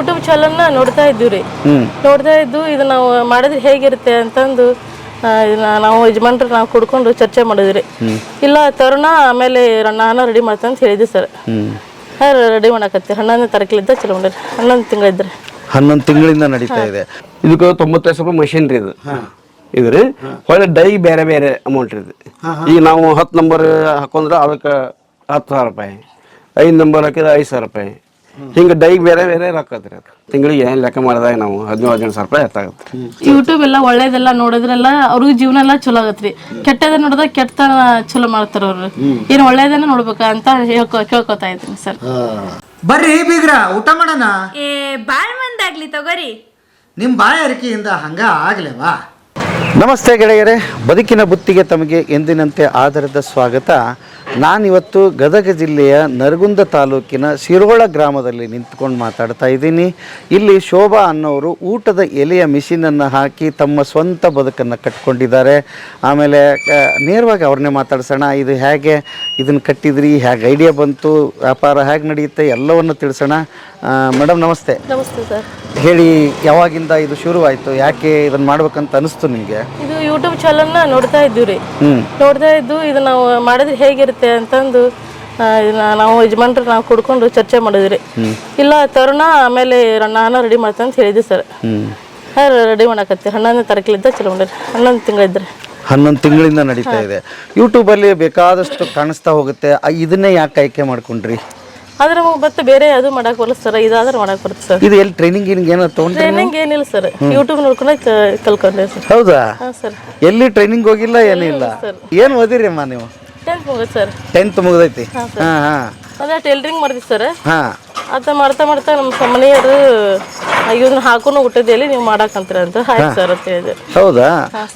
YouTube ಚಾನಲ್ನ ನೋಡ್ತಾ ಇದ್ದೀವಿ ರೀ ನೋಡ್ತಾ ಇದ್ದು ಇದು ನಾವು ಮಾಡಿದ್ರೆ ಹೇಗಿರುತ್ತೆ ಅಂತಂದು ನಾವು ಯಜಮಾನ್ರು ನಾವು ಕುಡ್ಕೊಂಡು ಚರ್ಚೆ ಮಾಡಿದ್ರಿ. ಇಲ್ಲ ತರುಣ ಆಮೇಲೆ ಅನ್ನ ರೆಡಿ ಮಾಡ್ತಂತ ಅಂತ ಹೇಳಿದ್ವಿ ಸರ್. ಹ್ಮ್. ರೆಡಿ ಮಾಡಕತ್ತಿ ಹನ್ನೊಂದನೇ ತಾರೀಕಿಲಿದ್ದ ಚಲೋ ಮಾಡಿರಿ. ಹನ್ನೊಂದು ತಿಂಗಳಿದ್ರಿ ಹನ್ನೊಂದು ತಿಂಗಳಿಂದ ನಡೀತಾ ಇದೆ. ಇದಕ್ಕೆ ತೊಂಬತ್ತೈದು ರೂಪಾಯಿ ಮಷಿನ್ ರೀ ಇದು. ಇದು ರೀ. ಡೈ ಬೇರೆ ಬೇರೆ ಅಮೌಂಟ್ ಇದೆ. ಇದು ಈಗ ನಾವು ಹತ್ತು ನಂಬರ್ ಹಾಕೊಂಡ್ರೆ ಅದಕ್ಕೆ ಹತ್ತು ಸಾವಿರ ರೂಪಾಯಿ. ಐದು ನಂಬರ್ ಹಾಕಿದ್ರೆ ಐದು ಸಾವಿರ ರೂಪಾಯಿ. ಹಿಂಗೆ ಡೈ ಬೇರೆ ಬೇರೆ ರೊಕ್ಕ ತಿಂಗಳಿಗೆ ಅದು. ತಿಂಗಳಿಗೆ ಲೆಕ್ಕ ಮಾಡಿದಾಗ ನಾವು ಹದಿನೇಳು ಹದಿನೆಂಟು ಸಾವಿರ ರೂಪಾಯಿ ಎತ್ತಾಗತ್ತೆ ಯೂಟ್ಯೂಬ್ ಎಲ್ಲ ಒಳ್ಳೇದೆಲ್ಲ ನೋಡಿದ್ರೆಲ್ಲ ಅವ್ರಿಗೆ ಜೀವನ ಎಲ್ಲ ಚಲೋ ಆಗತ್ರಿ ಕೆಟ್ಟದ ನೋಡಿದ್ರೆ ಕೆಟ್ಟ ಚಲೋ ಮಾಡ್ತಾರ ಅವ್ರು. ಏನ್ ಒಳ್ಳೇದನ್ನ ನೋಡ್ಬೇಕ ಅಂತ ಹೇಳ್ಕೊ ಕೇಳ್ಕೊತಾ ಇದ್ದೀನಿ ಸರ್. ಬರ್ರಿ ಬೀಗ್ರ ಊಟ ಮಾಡೋಣ? ಏ ಬಾಳ್ ಮಂದಾಗ್ಲಿ ತಗೋರಿ. ನಿಮ್ಮ ಬಾಯ ಅರಿಕೆಯಿಂದ ಹಂಗ ಆಗ್ಲೇವಾ? ನಮಸ್ತೆ ಗೆಳೆಯರೇ ಬದುಕಿನ ಬುತ್ತಿಗೆ ತಮಗೆ ಎಂದಿನಂತೆ ಆಧಾರದ ಸ್ವಾಗತ. ನಾನಿವತ್ತು ಗದಗ ಜಿಲ್ಲೆಯ ನರಗುಂದ ತಾಲೂಕಿನ ಶಿರೋಳ ಗ್ರಾಮದಲ್ಲಿ ನಿಂತ್ಕೊಂಡು ಮಾತಾಡ್ತಾ ಇದ್ದೀನಿ. ಇಲ್ಲಿ ಶೋಭಾ ಅನ್ನೋರು ಊಟದ ಎಲೆಯ ಮಿಷಿನನ್ನು ಹಾಕಿ ತಮ್ಮ ಸ್ವಂತ ಬದುಕನ್ನು ಕಟ್ಕೊಂಡಿದ್ದಾರೆ. ಆಮೇಲೆ ನೇರವಾಗಿ ಅವ್ರನ್ನೇ ಮಾತಾಡ್ಸೋಣ. ಇದು ಹೇಗೆ ಇದನ್ನು ಕಟ್ಟಿದ್ರಿ? ಹೇಗೆ ಐಡಿಯಾ ಬಂತು? ವ್ಯಾಪಾರ ಹೇಗೆ ನಡೆಯುತ್ತೆ? ಎಲ್ಲವನ್ನು ತಿಳಿಸೋಣ. ಮೇಡಮ್ ನಮಸ್ತೆ. ನಮಸ್ತೆ ಸರ್. ಹೇಳಿ ಯಾವಾಗಿಂದ ಇದು ಶುರುವಾಯಿತು? ಯಾಕೆ ಇದನ್ನು ಮಾಡ್ಬೇಕಂತ ಅನಿಸ್ತು ನಿಮಗೆ? ಇದು ಯೂಟ್ಯೂಬ್ ಚಾನಲ್ನ ನೋಡ್ತಾ ಇದ್ದೀವಿ ರೀ. ನೋಡ್ತಾ ಇದ್ದು ಇದು ನಾವು ಮಾಡಿದ್ರೆ ಹೇಗಿರುತ್ತೆ ಅಂತಂದು ಆ, ಇದನ್ನ ನಾವು ಯಜಮಾನ್ರು ನಾವು ಕುಡ್ಕೊಂಡು ಚರ್ಚೆ ಮಾಡಿದ್ರಿ ಇಲ್ಲ ತರುಣ ಆಮೇಲೆ ನಾನು ರೆಡಿ ಮಾಡ್ತೇನೆ ಅಂತ ಹೇಳಿದ್ವಿ ಸರ್. Sir ready ಮಾಡಾಕತ್ತಿ. ಹನ್ನೊಂದನೇ ತಾರೀಕಲಿದ್ದ ಚಲೋ ಮಾಡಿರಿ. ಹನ್ನೊಂದು ತಿಂಗಳಿದ್ರೆ. ಹನ್ನೊಂದು ತಿಂಗಳಿಂದ ನಡೀತಾ ಇದೆ. ಯೂಟ್ಯೂಬಲ್ಲಿ ಬೇಕಾದಷ್ಟು ಕಾಣಿಸ್ತಾ ಹೋಗುತ್ತೆ. ಇದನ್ನೇ ಯಾಕೆ ಆಯ್ಕೆ ಮಾಡ್ಕೊಂಡ್ರಿ? ಆದ್ರೆ ನಮಗೆ ಮತ್ತೆ ಬೇರೆ ಅದು ಮಾಡಕ್ ಬರಲ್ಲ ಸರ್. ಇದಾದ್ರೆ ಮಾಡಕ್ ಬರುತ್ತೆ ಸರ್. ಇದು ಎಲ್ಲಿ ಟ್ರೈನಿಂಗ್ ಗಿನಿಂಗ್ ಏನೋ ತಗೊಂಡ್ರಿ ಟ್ರೈನಿಂಗ್ ಏನಿಲ್ಲ ಸರ್. ಯೂಟ್ಯೂಬ್ ನೋಡ್ಕೊಂಡು ಕಲ್ಕೊಂಡೆ ಸರ್. ಹೌದಾ? ಹಾಂ ಸರ್. ಎಲ್ಲಿ ಟ್ರೈನಿಂಗ್ ಹೋಗಿಲ್ಲ ಏನಿಲ್ಲ. ಏನು ಓದಿರಿ ಅಮ್ಮ ನೀವು? ಟೆಂತ್ ಮುಗಿದ್ ಸರ್. ಟೆಂತ್ ಮುಗ್ದೈತಿ. ಹಾಂ ಹಾಂ ಅದೇ ಟೈಲರಿಂಗ್ ಮಾಡ್ತೀವಿ ಸರ್. ಹಾಂ. ಆತ ಮಾಡ್ತಾ ಮಾಡ್ತಾ ನಮ್ಮ ಮನೆಯವರು ಇದನ್ನ ಹಾಕೊಂಡು ಹುಟ್ಟಿದಲ್ಲಿ ನೀವು ಮಾಡಾಕಂತೀರ ಅಂತ. ಆಯ್ತು ಸರ್ ಅಂತ ಹೇಳಿದೆ. ಹೌದಾ?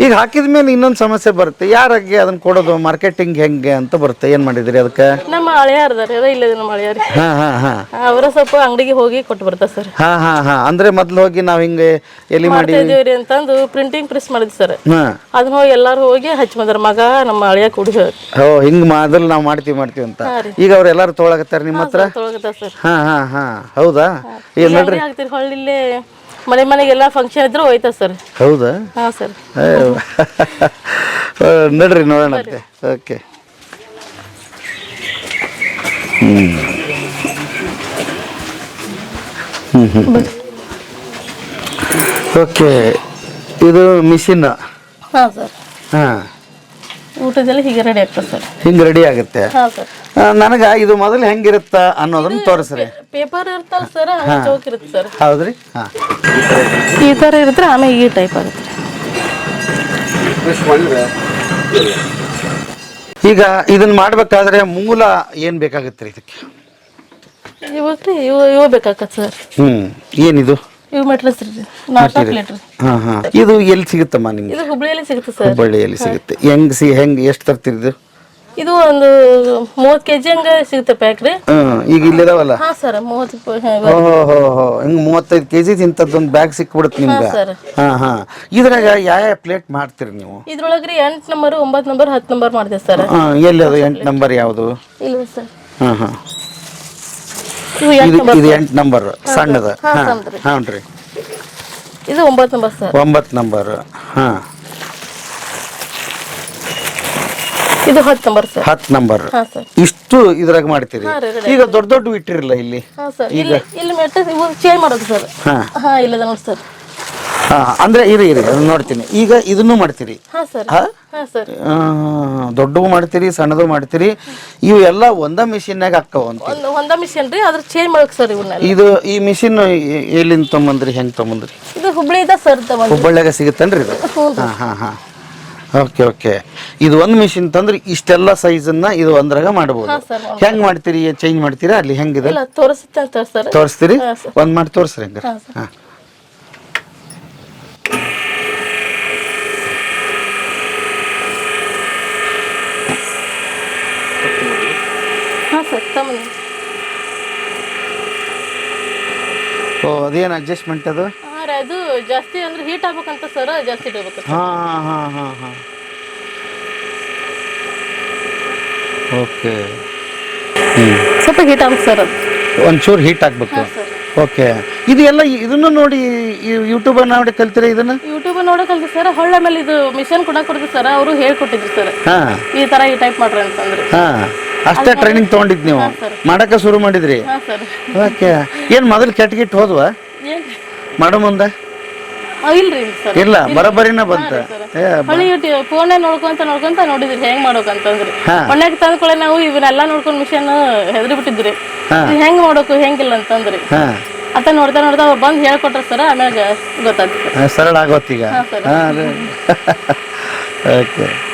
ಈಗ ಹಾಕಿದ ಮೇಲೆ ಇನ್ನೊಂದು ಸಮಸ್ಯೆ ಬರುತ್ತೆ. ಯಾರಿಗೆ ಅದನ್ನ ಕೊಡೋದು? ಮಾರ್ಕೆಟಿಂಗ್ ಹೆಂಗೆ ಅಂತ ಬರುತ್ತೆ. ಏನು ಮಾಡಿದ್ರಿ ಅದಕ್ಕೆ? ನಮ್ಮ ಹಳೆಯಾರ್ದಾರೆ ಅದ ಇಲ್ಲ ನಮ್ಮ ಹಳೆಯಾರಿ. ಹಾಂ ಹಾಂ ಹಾಂ. ಅವರ ಸ್ವಲ್ಪ ಅಂಗಡಿಗೆ ಹೋಗಿ ಕೊಟ್ಟು ಬರ್ತಾರೆ ಸರ್. ಹಾಂ ಹಾಂ ಹಾಂ. ಅಂದರೆ ಮೊದಲು ಹೋಗಿ ನಾವು ಹಿಂಗೆ ಎಲ್ಲಿ ಮಾಡಿ? ಮಾಡ್ತಾ ಇದೀವ್ರಿ ಅಂತಂದು ಪ್ರಿಂಟಿಂಗ್ ಪ್ರೆಸ್ ಮಾಡಿದ್ವಿ ಸರ್. ಹಾಂ. ಅದನ್ನ ಹೋಗಿ ಎಲ್ಲಾರು ಹೋಗಿ ಹಚ್ಚಿ ಬಂದ್ರ. ಮಗ ನಮ್ಮ ಅಳಿಯ ಕುಡಿ ಓ ಹಿಂಗೆ ಮೊದಲು ನಾವು ಮಾಡ್ತೀವಿ ಮಾಡ್ತೀವಿ ಅಂತ. ಈಗ ಅವ್ರು ಎಲ್ಲರೂ ತೊಗೊಳಕತ್ತಾರೆ ನಿಮ್ಮ ಹತ್ರ? ತೊಳಗತ್ತ ಸರ್. ಹಾಂ ಹಾಂ ಹಾಂ. ಹೌದಾ? ಈಗ ನೋಡ್ರಿ. ಹಾಕ್ತೀರಿ ಹೊಳ್ಳಿ ಇಲ್ಲಿ ಮನೆ ಮನೆಗೆಲ್ಲ ಫಂಕ್ಷನ್ ಇದ್ರು ಹೋಯ್ತಾ ಸರ್ ಹೌದಾ? ಹಾಂ ಸರ್ ನೋಡ್ರಿ ನೋಡೋಣ ಓಕೆ ಓಕೆ ಇದು ಮಿಷಿನ್. ಹಾಂ ಸರ್ ಹಾಂ. ಊಟದಲ್ಲಿ ಹೀಗೆ ರೆಡಿ ಆಗ್ತದೆ ಸರ್. ಹಿಂಗೆ ರೆಡಿ ಆಗುತ್ತೆ? ಹಾಂ ಸರ್. ನನಗೆ ಇದು ಮೊದಲು ಹೆಂಗಿರುತ್ತ ಅನ್ನೋದನ್ನ ತೋರಿಸ್ರಿ. ಪೇಪರ್ ಇರ್ತಲ್ಲ ಸರ್ ಚೌಕ್ ಇರುತ್ತೆ ಸರ್. ಹೌದ್ರಿ? ಹಾಂ. ಈ ಥರ ಇರುತ್ತೆ ಆಮೇಲೆ ಈ ಟೈಪ್ ಆಗುತ್ತೆ. ಈಗ ಇದನ್ನ ಮಾಡ್ಬೇಕಾದ್ರೆ ಮೂಲ ಏನು ಬೇಕಾಗುತ್ತೆ ಇದಕ್ಕೆ? ಇವಾಗ ಇವು ಇವು ಬೇಕಾಗತ್ತೆ ಸರ್. ಹ್ಞೂ ಏನಿದು? ಇವು ಮೆಟ್ರಸ್ ರೀ ನಾಲ್ಕು ಪ್ಲೇಟ್ ರೀ. ಹಾಂ ಹಾಂ. ಇದು ಎಲ್ಲಿ ಸಿಗುತ್ತಮ್ಮ ನಿಮ್ಗೆ? ಇದು ಹುಬ್ಳಿಯಲ್ಲಿ ಸಿಗುತ್ತೆ ಸರ್. ಹುಬ್ಬಳ್ಳಿಯಲ್ಲಿ ಸಿಗುತ್ತೆ. ಹೆಂಗ್ ಸಿ ಹೆಂಗ್ ಎಷ್ಟು ತರ್ತೀರಿ ಇದು? ಇದು ಒಂದು ಮೂವತ್ತು ಕೆಜಿ ಹಂಗೆ ಸಿಗುತ್ತೆ ಪ್ಯಾಕ್ ರೀ. ಹ್ಮ್ ಈಗ ಇಲ್ಲಿದಾವಲ್ಲ ಹಾಂ ಸರ್ ಮೂವತ್ತು ಪ- ಹಾ, ಓ ಹೋ ಹೋ ಹೋ. ಹಿಂಗ್ ಮೂವತ್ತೈದು ಕೆ ಜಿ ಇಂಥದ್ದೊಂದು ಬ್ಯಾಗ್ ಸಿಕ್ಬಿಡುತ್ತೆ ನಿಮ್ಗೆ? ಸರ್. ಹಾ ಹಾ. ಇದ್ರಾಗ ಯಾವ ಪ್ಲೇಟ್ ಮಾಡ್ತೀರಿ ನೀವು? ಇದ್ರೊಳಗೆ ರೀ ಎಂಟು ನಂಬರ್ ಒಂಬತ್ತು ನಂಬರ್ ಹತ್ತು ನಂಬರ್ ಮಾಡ್ತೀವಿ ಸರ್. ಹಾ, ಎಲ್ಲಿ ಅದು ಎಂಟು ನಂಬರ್ ಯಾವುದು? ಇಲ್ಲ ಸರ್. ಹಾ ಹಾ. ಇದು ಇದು ಎಂಟು ನಂಬರ್ ಸಣ್ಣದ. ಹಾ, ರೀ ಇದು ಒಂಬತ್ತು ನಂಬರ್ ಸರ್ ಒಂಬತ್ತು ನಂಬರ್ ಹಾ. ಇದು ಹತ್ತು ನಂಬರ್ ಸರ್ ಹತ್ತು ನಂಬರ್ ಹಾಂ ಸರ್ ಇಷ್ಟು ಇದ್ರಾಗ ಮಾಡ್ತೀರಿ. ಹಾ, ರೀ, ಈಗ ದೊಡ್ಡ ದೊಡ್ಡ ಇಟ್ಟಿರಲ್ಲ ಇಲ್ಲಿ. ಹಾಂ ಸರ್ ಇಲ್ಲಿ ಇಲ್ಲಿ ಇವು ಚೇಂಜ್ ಮಾಡೋದು ಸರ್ ಹಾಂ. ಹಾಂ ಇಲ್ಲದ ನೋಡಿ ಸರ್ ಹಾ ಅಂದ್ರೆ ಇರಿ ಇರಿ ಅದನ್ನ ನೋಡ್ತೀನಿ. ಈಗ ಇದನ್ನು ಮಾಡ್ತೀರಿ. ದೊಡ್ಡ ಸರ್. ಹಾ? ಹಾಂ ಸರ್. ಆ, ದೊಡ್ಡವು ಮಾಡ್ತೀರಿ ಸಣ್ಣದು ಮಾಡ್ತೀರಿ. ಇವು ಎಲ್ಲ ಒಂದ ಮಿಷಿನ್ನಾಗ ಹಾಕ್ಕವ ಅಂತ. ಒಂದು ಮಿಷನ್ ರೀ ಅದ್ರ ಚೇಂಜ್ ಮಾಡೋಕೆ ಸರ್ ಇವನ್ನೆಲ್ಲ ಇದು ಈ ಮಿಷಿನ್ ಎಲ್ಲಿಂದ ತೊಂಬಂದ್ರಿ ಹೆಂಗೆ ತೊಂಬಂದ್ರಿ ಇದು ಹುಬ್ಳಿದ ಸರ್ ತಗೊಂಡು ಹುಬ್ಬಳ್ಳಿಯಾಗ ಸಿಗುತ್ತನ್ರಿ ಇದು? ಹಾಂ ಹಾಂ ಹಾಂ. Okay okay. ಇದು ಒಂದು ಮಿಷಿನ್ ತಂದ್ರೆ ಇಷ್ಟೆಲ್ಲ ಸೈಜನ್ನ ಇದು ಒಂದ್ರಾಗ ಮಾಡ್ಬೋದು. sir, ಹೆಂಗ್ ಮಾಡ್ತೀರಿ ಚೇಂಜ್ ಮಾಡ್ತೀರಾ ಅಲ್ಲಿ ಹೆಂಗಿದೆ? ಇಲ್ಲ ತೋರಿಸುತ್ತೆ ಅಂತ ಸರ್. ತೋರಿಸ್ತೀರಿ? ಒಂದ್ ಮಾಡಿ ತೋರಿಸ್ರಿ ಹಂಗಾರೆ. ಹಾ. ಹಾಂ. ತಮ್ಮನೆ ಓ ಅದೇನು ಅಡ್ಜಸ್ಟ್ಮೆಂಟ್ ಅದು? ಹಾಂ ರೀ ಅದು ಜಾಸ್ತಿ ಅಂದ್ರೆ ಹೀಟ್ ಆಗ್ಬೇಕಂತ ಸರ್ ಜಾಸ್ತಿ ಇಡಬೇಕು ಹಾ ಹಾ ಹಾ ಹಾಂ ಓಕೆ ಸ್ವಲ್ಪ ಹೀಟ್ ಆಗ್ಬೇಕು ಸರ್ ಅದು. ಒಂಚೂರು ಹೀಟ್ ಆಗ್ಬೇಕು. ಹಾಂ ಸರ್ ಓಕೆ ಇದು ಎಲ್ಲ ಇದನ್ನು ನೋಡಿ ಯೂಟ್ಯೂಬ್ ನೋಡಿ ಕಲ್ತಿರ ಇದನ್ನ? ಯೂಟ್ಯೂಬ್ ನೋಡಕಲ್ರಿ ಸರ್ ಹೊಳ್ಳ ಮೇಲೆ ಇದು ಮಿಷನ್ ಕೂಡ ಕೊಡ್ತೀವಿ ಸರ್ ಅವರು ಹೇಳ್ಕೊಟ್ಟಿದ್ರು ಸರ್ ಹಾ. ಈ ತರ ಈ ಟೈಪ್ ಮಾಡ್ರಿ ಅಂತಂದ್ರೆ. ಹಾ. ಅಷ್ಟೇ ಟ್ರೈನಿಂಗ್ ತಗೊಂಡಿದ್ ನೀವು. ಮಾಡಕ ಶುರು ಮಾಡಿದ್ರಿ? ಓಕೆ ಏನು ಮೊದಲು ಕೆಟ್ಟ ಕೆಟ್ಟ ಹೋದ್ವಾ ಮಾಡೋ ಮುಂದೆ. ಇಲ್ಲ ಬರೋಬ್ಬರಿನ ಬಂತ. ಫೋನೇ ನೋಡ್ಕೊಂತ ನೋಡ್ಕೊಂತ ನೋಡಿದ್ರಿ ಹೆಂಗ್ ಮಾಡ್ಬೇಕಂತಂದ್ರಿ. ಮನ್ಯಾಗ ತಂದ್ಕೊಳ್ಳೆ ನಾವು ಇವನ್ನೆಲ್ಲ ನೋಡ್ಕೊಂಡ್ ಮಿಷನ್ ಹೆದರಿ ಬಿಟ್ಟಿದ್ರಿ. ಹೆಂಗ್ ಮಾಡ್ಬೇಕು ಹೆಂಗಿಲ್ಲ ಅಂತಂದ್ರಿ. ಹಾ. ಅತ್ತ ನೋಡ್ತಾ ನೋಡ್ತಾ ಅವ್ರು ಬಂದು ಹೇಳ್ಕೊಟ್ರ ಸರ್ ಆಮ್ಯಾಗ ಗೊತ್ತಾಗ್ತದೆ. ಸರಳ ಆಗೋತ್ತೀಗ. ಓಕೆ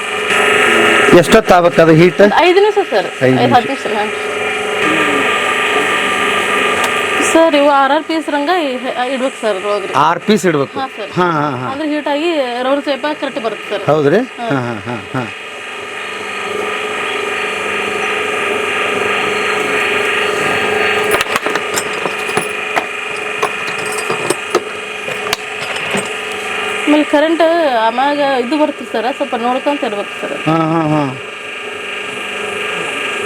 ಎಷ್ಟೊತ್ತು ಅದು ಹೀಟ್ ಐದು ನಿಮಿಷ ಸರ್. ಐದು ಐದು ಹತ್ತು ನಿಮಿಷ. ಸರ್ ಇವು ಆರ್ ಆರ್ ಪೀಸ್ ರಂಗ ಇಡ್ಬೇಕು ಸರ್ ಹೋಗ್ರಿ ಆರು ಪೀಸ್ ಇಡ್ಬೇಕು. ಹಾಂ ಸರ್. ಹಾ ಹಾ ಹಾ. ಅಂದ್ರೆ ಹೀಟ್ ಆಗಿ ರೌಂಡ್ ಸೇಪ ಕರೆಕ್ಟ್ ಬರುತ್ತೆ ಸರ್. ಹೌದ್ರಿ? ಹಾಂ. ಹಾಂ ಹಾ ಹಾ ಆಮೇಲೆ ಕರೆಂಟ್ ಆಮ್ಯಾಗ ಇದು ಬರ್ತದೆ ಸರ್ ಸ್ವಲ್ಪ ನೋಡ್ಕೊಂತ ಇರ್ಬೇಕು ಸರ್. ಹಾ ಹಾ ಹಾ.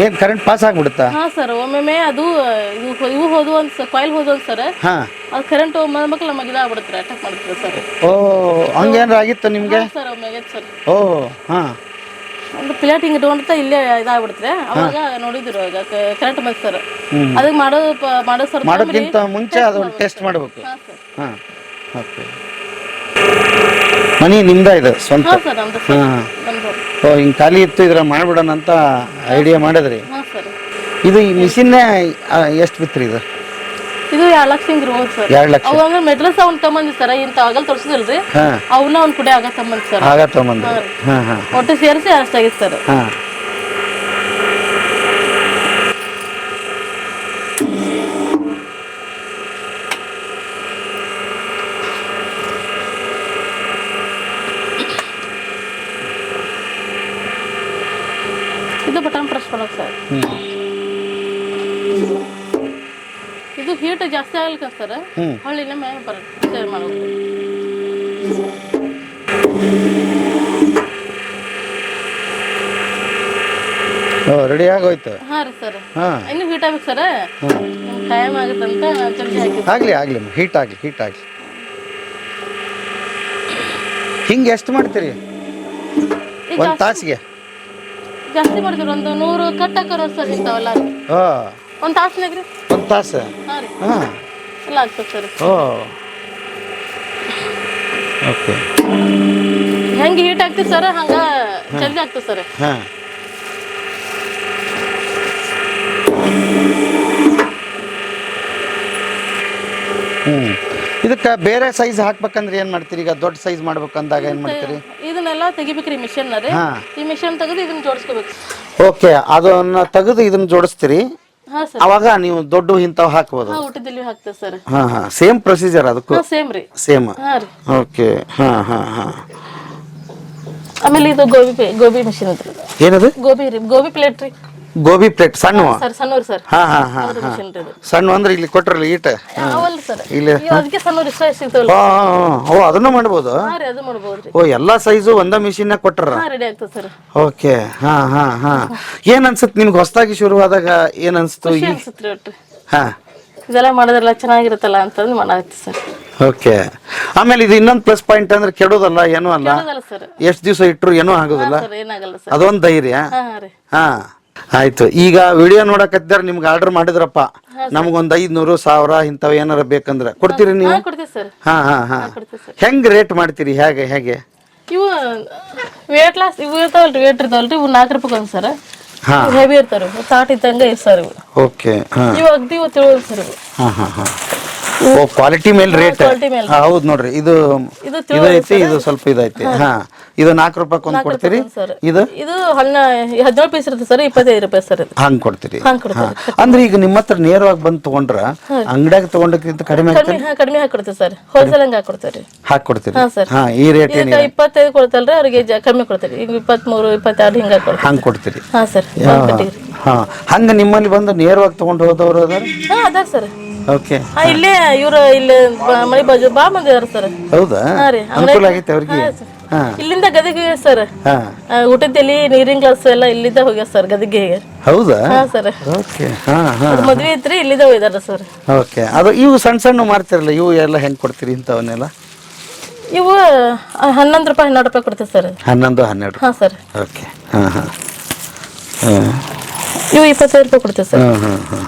ಏನ್ ಕರೆಂಟ್ ಪಾಸ್ ಆಗ್ಬಿಡುತ್ತಾ? ಹಾ ಸರ್ ಒಮ್ಮೊಮ್ಮೆ ಅದು ಇದು ಇವು ಹೋದ್ವು ಅಂತ ಕಾಯಿಲ್ ಹೋದ್ವು ಒಂದು ಸರ್ ಹಾ. ಅದು ಕರೆಂಟ್ ಮಕ್ಳು ನಮಗೆ ಇದಾಗ್ಬಿಡುತ್ತೆ ಅಟ್ಯಾಕ್ ಮಾಡ್ತಾರೆ ಸರ್. ಓ ಹಂಗೇನಾರ ಆಗಿತ್ತು ನಿಮ್ಗೆ? ಸರ್ ಒಮ್ಮೆಗೆ ಸರ್. ಓ ಹಾ. ಒಂದು ಪ್ಲೇಟ್ ಹಿಂಗೆ ಇಟ್ಕೊಂಡ್ತಾ ಇಲ್ಲೇ ಇದಾಗ್ಬಿಡುತ್ತೆ ಅವಾಗ ನೋಡಿದ್ರು ಕರೆಂಟ್ ಬಂತು ಸರ್. ಅದಕ್ಕೆ ಮಾಡೋ ಪ- ಮಾಡೋ ಸರ್ ಮಾಡೋಕ್ಕಿಂತ ಮುಂಚೆ ಅದೊಂದು ಟೆಸ್ಟ್ ಮಾಡಬೇಕು. ಹಾಂ ಸರ್. ಹಾ ಓಕೆ. ಮನಿ ನಿಮ್ದ ಇದು ಸ್ವಂತ? ಹಾಂ ಸರ್ ನಮ್ದು ಹಾ. ನಮ್ದು. ಓ ಹಿಂಗೆ ಖಾಲಿ ಇತ್ತು ಇದ್ರ ಮಾಡ್ಬಿಡೋಣ ಅಂತ ಐಡಿಯಾ ಮಾಡಿದ್ರಿ? ಹಾಂ ಸರ್. ಇದು ಈ ಮಿಷಿನ್ನೇ ಎಷ್ಟು ಬಿತ್ರಿ ಇದು? ಇದು ಎರಡು ಲಕ್ಷ ಹಿಂಗ್ ಇರ್ಬೋದು ಸರ್. ಎರಡು ಲಕ್ಷ. ಅವು ಅಂದ್ರೆ ಮೆಟ್ರಸ್ ಅವ್ನು ತಗೊಂಬಂದಿ ಸರ್ ಇಂತ ಆಗಲ್ ತೋರಿಸಿದಿಲ್ರಿ ಹಾ. ಅವನ್ನ ಅವ್ನ ಕುಡಿ ಆಗ ತಗೊಂಬಂದಿ ಸರ್. ಆಗ ತಗೊಂಬಂದ್ರಿ. ಹಾ ಹಾ ಒಟ್ಟು ಸೇರಿಸಿ ಅಷ್ಟಾಗಿತ್ತು ಸರ್. ಹಾ ಇದು ಬಟನ್ ಪ್ರೆಸ್ ಮಾಡೋಕೆ ಸರ್ ಇದು ಆಗ್ಲಿಕ್ಕೆ ಸರ್ ಹೊಳ್ಳಿನ ಮೇಲೆ ಬರುತ್ತೆ ಮಾಡ್ಬೇಕು ರೆಡಿ ಆಗೋಯ್ತು? ಹಾಂ ರೀ ಸರ್. ಹಾ. ಇನ್ನು ಹೀಟ್ ಆಗ್ಬೇಕು ಸರ್. ಟೈಮ್ ಆಗುತ್ತಂತ ಜಲ್ದಿ ಹಾಕಿ ಆಗ್ಲಿ ಆಗ್ಲಿ ಹೀಟ್ ಆಗ್ಲಿ ಹೀಟ್ ಆಗ್ಲಿ. ಹಿಂಗೆ ಎಷ್ಟು ಮಾಡ್ತೀರಿ? ಒಂದು ತಾಸಿಗೆ? ಜಾಸ್ತಿ ಮಾಡ್ತೀವಿ ಒಂದು ನೂರು ಕಟ್ ಹಾಕೋರು ಸರ್ ಇಂಥವೆಲ್ಲ. ಓ. ಒಂದು ತಾಸು ರೀ ಒಂದು ತಾಸು? ಹಾಂ. ಹಾಂ ಆಗ್ತದೆ ಸರ್. ಓ. ಓಕೆ. ಹೆಂಗೆ ಹೀಟ್ ಆಗ್ತದೆ ಸರ್? ಹಂಗೆ ಜಲ್ದಿ ಆಗ್ತದೆ ಸರ್. ಹಾಂ. ಹ್ಞೂ ಇದಕ್ಕೆ ಬೇರೆ ಸೈಜ್ ಹಾಕ್ಬೇಕಂದ್ರೆ ಏನು ಮಾಡ್ತೀರಿ? ಈಗ ದೊಡ್ಡ ಸೈಜ್ ಮಾಡ್ಬೇಕಂದಾಗ ಏನು ಮಾಡ್ತೀರಿ? ಇದನ್ನೆಲ್ಲ ತೆಗಿಬೇಕ್ರಿ ಮಿಷನ್ ಈ ಮಿಷನ್ ತೆಗೆದು ಇದನ್ನ ಜೋಡಿಸ್ಕೋಬೇಕು. ಓಕೆ. ಅದನ್ನ ತೆಗೆದು ಇದನ್ನ ಜೋಡಿಸ್ತೀರಿ. ಹಾಂ ಸರ್. ಅವಾಗ ನೀವು ದೊಡ್ಡ ಇಂಥವು ಹಾಕ್ಬೋದು. ಹಾ ಊಟದಲ್ಲಿ ಹಾಕ್ತೇವೆ ಸರ್. ಹಾ ಹಾ. ಸೇಮ್ ಪ್ರೊಸೀಜರ್ ಅದಕ್ಕೂ? ಹಾ ಸೇಮ್ ರೀ. ಸೇಮ್. ಹಾ ರೀ. ಓಕೆ. ಹಾ ಹಾ ಹಾ. ಆಮೇಲೆ ಇದು ಗೋಬಿ ಪೇ ಗೋಬಿ ಮಿಷಿನ್ ಐತ್ರಿ ಏನದು? ಗೋಬಿ ರೀ ಗೋಬಿ ಪ್ಲೇಟ್ ರೀ. ಗೋಬಿ ಪ್ಲೇಟ್ ಸಣ್ಣ ಸರ್ ಸಣ್ಣವ್ರಿ ಸರ್. ಹಾಂ ಹಾಂ ಹಾಂ ಸಣ್ಣ ಅಂದ್ರೆ ಇಲ್ಲಿ ಕೊಟ್ರಲ್ಲ ಈಟ? ಸರ್. ಇಲ್ಲಿ? ಅದಕ್ಕೆ ಸಣ್ಣವ್ರಿ ಸಿಗ್ತಾವಲ್ಲ ಆ. ಓ ಅದನ್ನು ಮಾಡ್ಬೋದು? ಹಾಂ ರೀ ಅದು ಓ ಎಲ್ಲಾ ಸೈಜು ಒಂದ ಮಿಷಿನ್ ಕೊಟ್ಟರ ಹಾಂ ರೆಡಿ ಆಗ್ತದೆ ಸರ್. ಓಕೆ ಹಾ ಹಾ ಹಾ. ಏನ್ ಅನ್ಸುತ್ತೆ ನಿಮ್ಗೆ ಹೊಸದಾಗಿ ಶುರುವಾದಾಗ ಏನ್ ಅನ್ಸ್ತು ಖುಷಿ ಈ ಅನ್ಸುತ್ತೆ ಒಟ್ಟು ಹಾ. ಇದೆಲ್ಲ ಮಾಡೋದ್ರೆಲ್ಲ ಚೆನ್ನಾಗಿರುತ್ತಲ್ಲ ಅಂತಂದು ಮಾಡಾಕತ್ತಿ ಸರ್. ಓಕೆ. ಆಮೇಲೆ ಇದು ಇನ್ನೊಂದು ಪ್ಲಸ್ ಪಾಯಿಂಟ್ ಅಂದ್ರೆ ಕೆಡೋದಲ್ಲ ಏನೂ ಅಲ್ಲ? ಎಷ್ಟು ದಿವಸ ಇಟ್ಟರು ಏನೂ ಆಗೋದಿಲ್ಲ? ಸರ್ ಏನಾಗಲ್ಲ ಸರ್. ಅದೊಂದು ಧೈರ್ಯ? ಹಾಂ ಹಾಂ ರೀ. ಹಾ. ಆಯ್ತು. ಈಗ ವಿಡಿಯೋ ನೋಡಕತ್ತಿದಾರ ನಿಮ್ಗೆ ಆರ್ಡರ್ ಮಾಡಿದ್ರಪ್ಪ. ನಮಗೊಂದು ಐದ್ನೂರು ಸಾವಿರ ಇಂಥವು ಏನಾರ ಬೇಕಂದ್ರೆ ಕೊಡ್ತೀರಿ ನೀವು? ಕೊಡ್ತೀವಿ ಸರ್. ಹಾ ಹಾ ಹಾ. ಹೆಂಗ್ ರೇಟ್ ಮಾಡ್ತೀರಿ? ಹೇಗೆ ಹೇಗೆ? ಇವು ವೇಟ್ ಲಾಸ್ ಇವು ಇರ್ತಾವಲ್ರಿ ವೇಟ್ ಇರ್ತಾವಲ್ರಿ ಇವು ನಾಲ್ಕು ರೂಪಾಯಿ ಒಂದು ಸರ್. ಹಾ. ಹೆವಿ ಇರ್ತಾರೆ ತಾಟ್ ಇದ್ದಂಗೆ ಇವ್ ಸರ್ ಇವು. ಓಕೆ ಹಾ. ಇವು ಅಗ್ದಿ ಇವು ತಿಳಿದ್ ಸರ್ ಇವು. ಹಾ ಹಾ ಹಾ. ಓ ಕ್ವಾಲಿಟಿ ಮೇಲೆ ರೇಟ್ ಹೌದ್ ಮೇಲೆ. ಹೌದು ನೋಡ್ರಿ ಇದು ಇದು ಇದು ಐತಿ ಇದು ಸ್ವಲ್ಪ ಇದೈತಿ. ಹಾ. ಇದು ನಾಲ್ಕು ರೂಪಾಯಿ ಒಂದ್ ಕೊಡ್ತೀರಿ? ಇದು? ಇದು ಹಣ್ಣ ಹದಿನೇಳು ಪೀಸ್ ಇರುತ್ತೆ ಸರ್ ಇಪ್ಪತ್ತೈದು ರೂಪಾಯಿ ಸರ್ ಇದು. ಹಂಗ್ ಕೊಡ್ತೀರಿ. ಹಂಗೆ ಕೊಡ್ತೀವಿ ಅಂದ್ರೆ ಈಗ ನಿಮ್ಮ ಹತ್ರ ನೇರವಾಗಿ ಬಂದು ತಗೊಂಡ್ರ ಅಂಗಡಿಯಾಗ ತಗೊಂಡಕ್ಕಿಂತ ಕಡಿಮೆ ಕಡಿಮೆ ಹಾಂ ಕಡಿಮೆ ಹಾಕೊಡ್ತೀವಿ ಸರ್. ಹೋಲ್ಸೇಲ್ ಹಂಗೆ ಹಾಕೊಡ್ತೀವಿ ರೀ. ಹಾಕಿ ಕೊಡ್ತೀರಿ? ಹಾಂ ಸರ್. ಹಾ ಈ ರೇಟ್ ಇದಕ್ಕೆ ಇಪ್ಪತ್ತೈದು ಕೊಡ್ತಲ್ರಿ ಅವ್ರಿಗೆ ಜ ಕಮ್ಮಿ ಕೊಡ್ತೀರಿ. ಈಗ ಇಪ್ಪತ್ಮೂರು ಇಪ್ಪತ್ತೆರಡು ಹಿಂಗೆ ಕೊಡ್ತೀವಿ. ಹಂಗ್ ಕೊಡ್ತೀರಿ. ಹಾ ಸರ್. ಹಾ. ಹಂಗ ನಿಮ್ಮಲ್ಲಿ ಬಂದು ನೇರವಾಗಿ ತಗೊಂಡು ಹೋದವ್ರು ಅದಾರ? ಹಾಂ ಅದಾರ ಸರ್. ಓಕೆ ಹಾ ಇಲ್ಲೇ ಇವರು ಇಲ್ಲಿ ಬ- ಮನೆ ಬಾಜು ಬಾ ಮಂದಿ ಅದಾರ ಸರ್. ಹೌದಾ? ಹಾಂ ರೀ ಅನುಕೂಲ ಆಗೈತೆ ಅವ್ರಿಗೆ? ಹಾಂ ಇಲ್ಲಿಂದ ಗದಗಿಗೆ ಸರ್. ಹಾ. ಊಟದಲ್ಲಿ ನೀರಿನ ಗ್ಲಾಸ್ ಎಲ್ಲ ಇಲ್ಲಿಂದ ಹೋಗ್ಯಾರ ಸರ್ ಗದಗಿಗೆ. ಹೌದಾ? ಹಾ ಸರ್. ಓಕೆ ಹಾ ಹಾ ಮದ್ವೆ ಐತ್ರಿ ಇಲ್ಲಿಂದ ಹೋಗ್ಯಾರ ಸರ್. ಓಕೆ ಅದು ಇವು ಸಣ್ಣ ಸಣ್ಣ ಮಾಡ್ತಿರಲ್ಲ ಇವು ಎಲ್ಲ ಹೆಂಗೆ ಕೊಡ್ತೀರಿ ಇಂಥವನ್ನೆಲ್ಲ? ಇವು ಆ, ಹನ್ನೊಂದು ರೂಪಾಯಿ ಹನ್ನೆರಡು ರೂಪಾಯಿ ಕೊಡ್ತೀವಿ ಸರ್. ಹನ್ನೊಂದು ಹನ್ನೆರಡು. ಹಾ ಸರ್. ಓಕೆ ಹಾಂ ಹಾಂ. ಹಾಂ. ಇವು ಇಪ್ಪತ್ತೈದು ರೂಪಾಯಿ ಕೊಡ್ತೇವೆ ಸರ್. ಹಾಂ ಹಾಂ ಹಾಂ.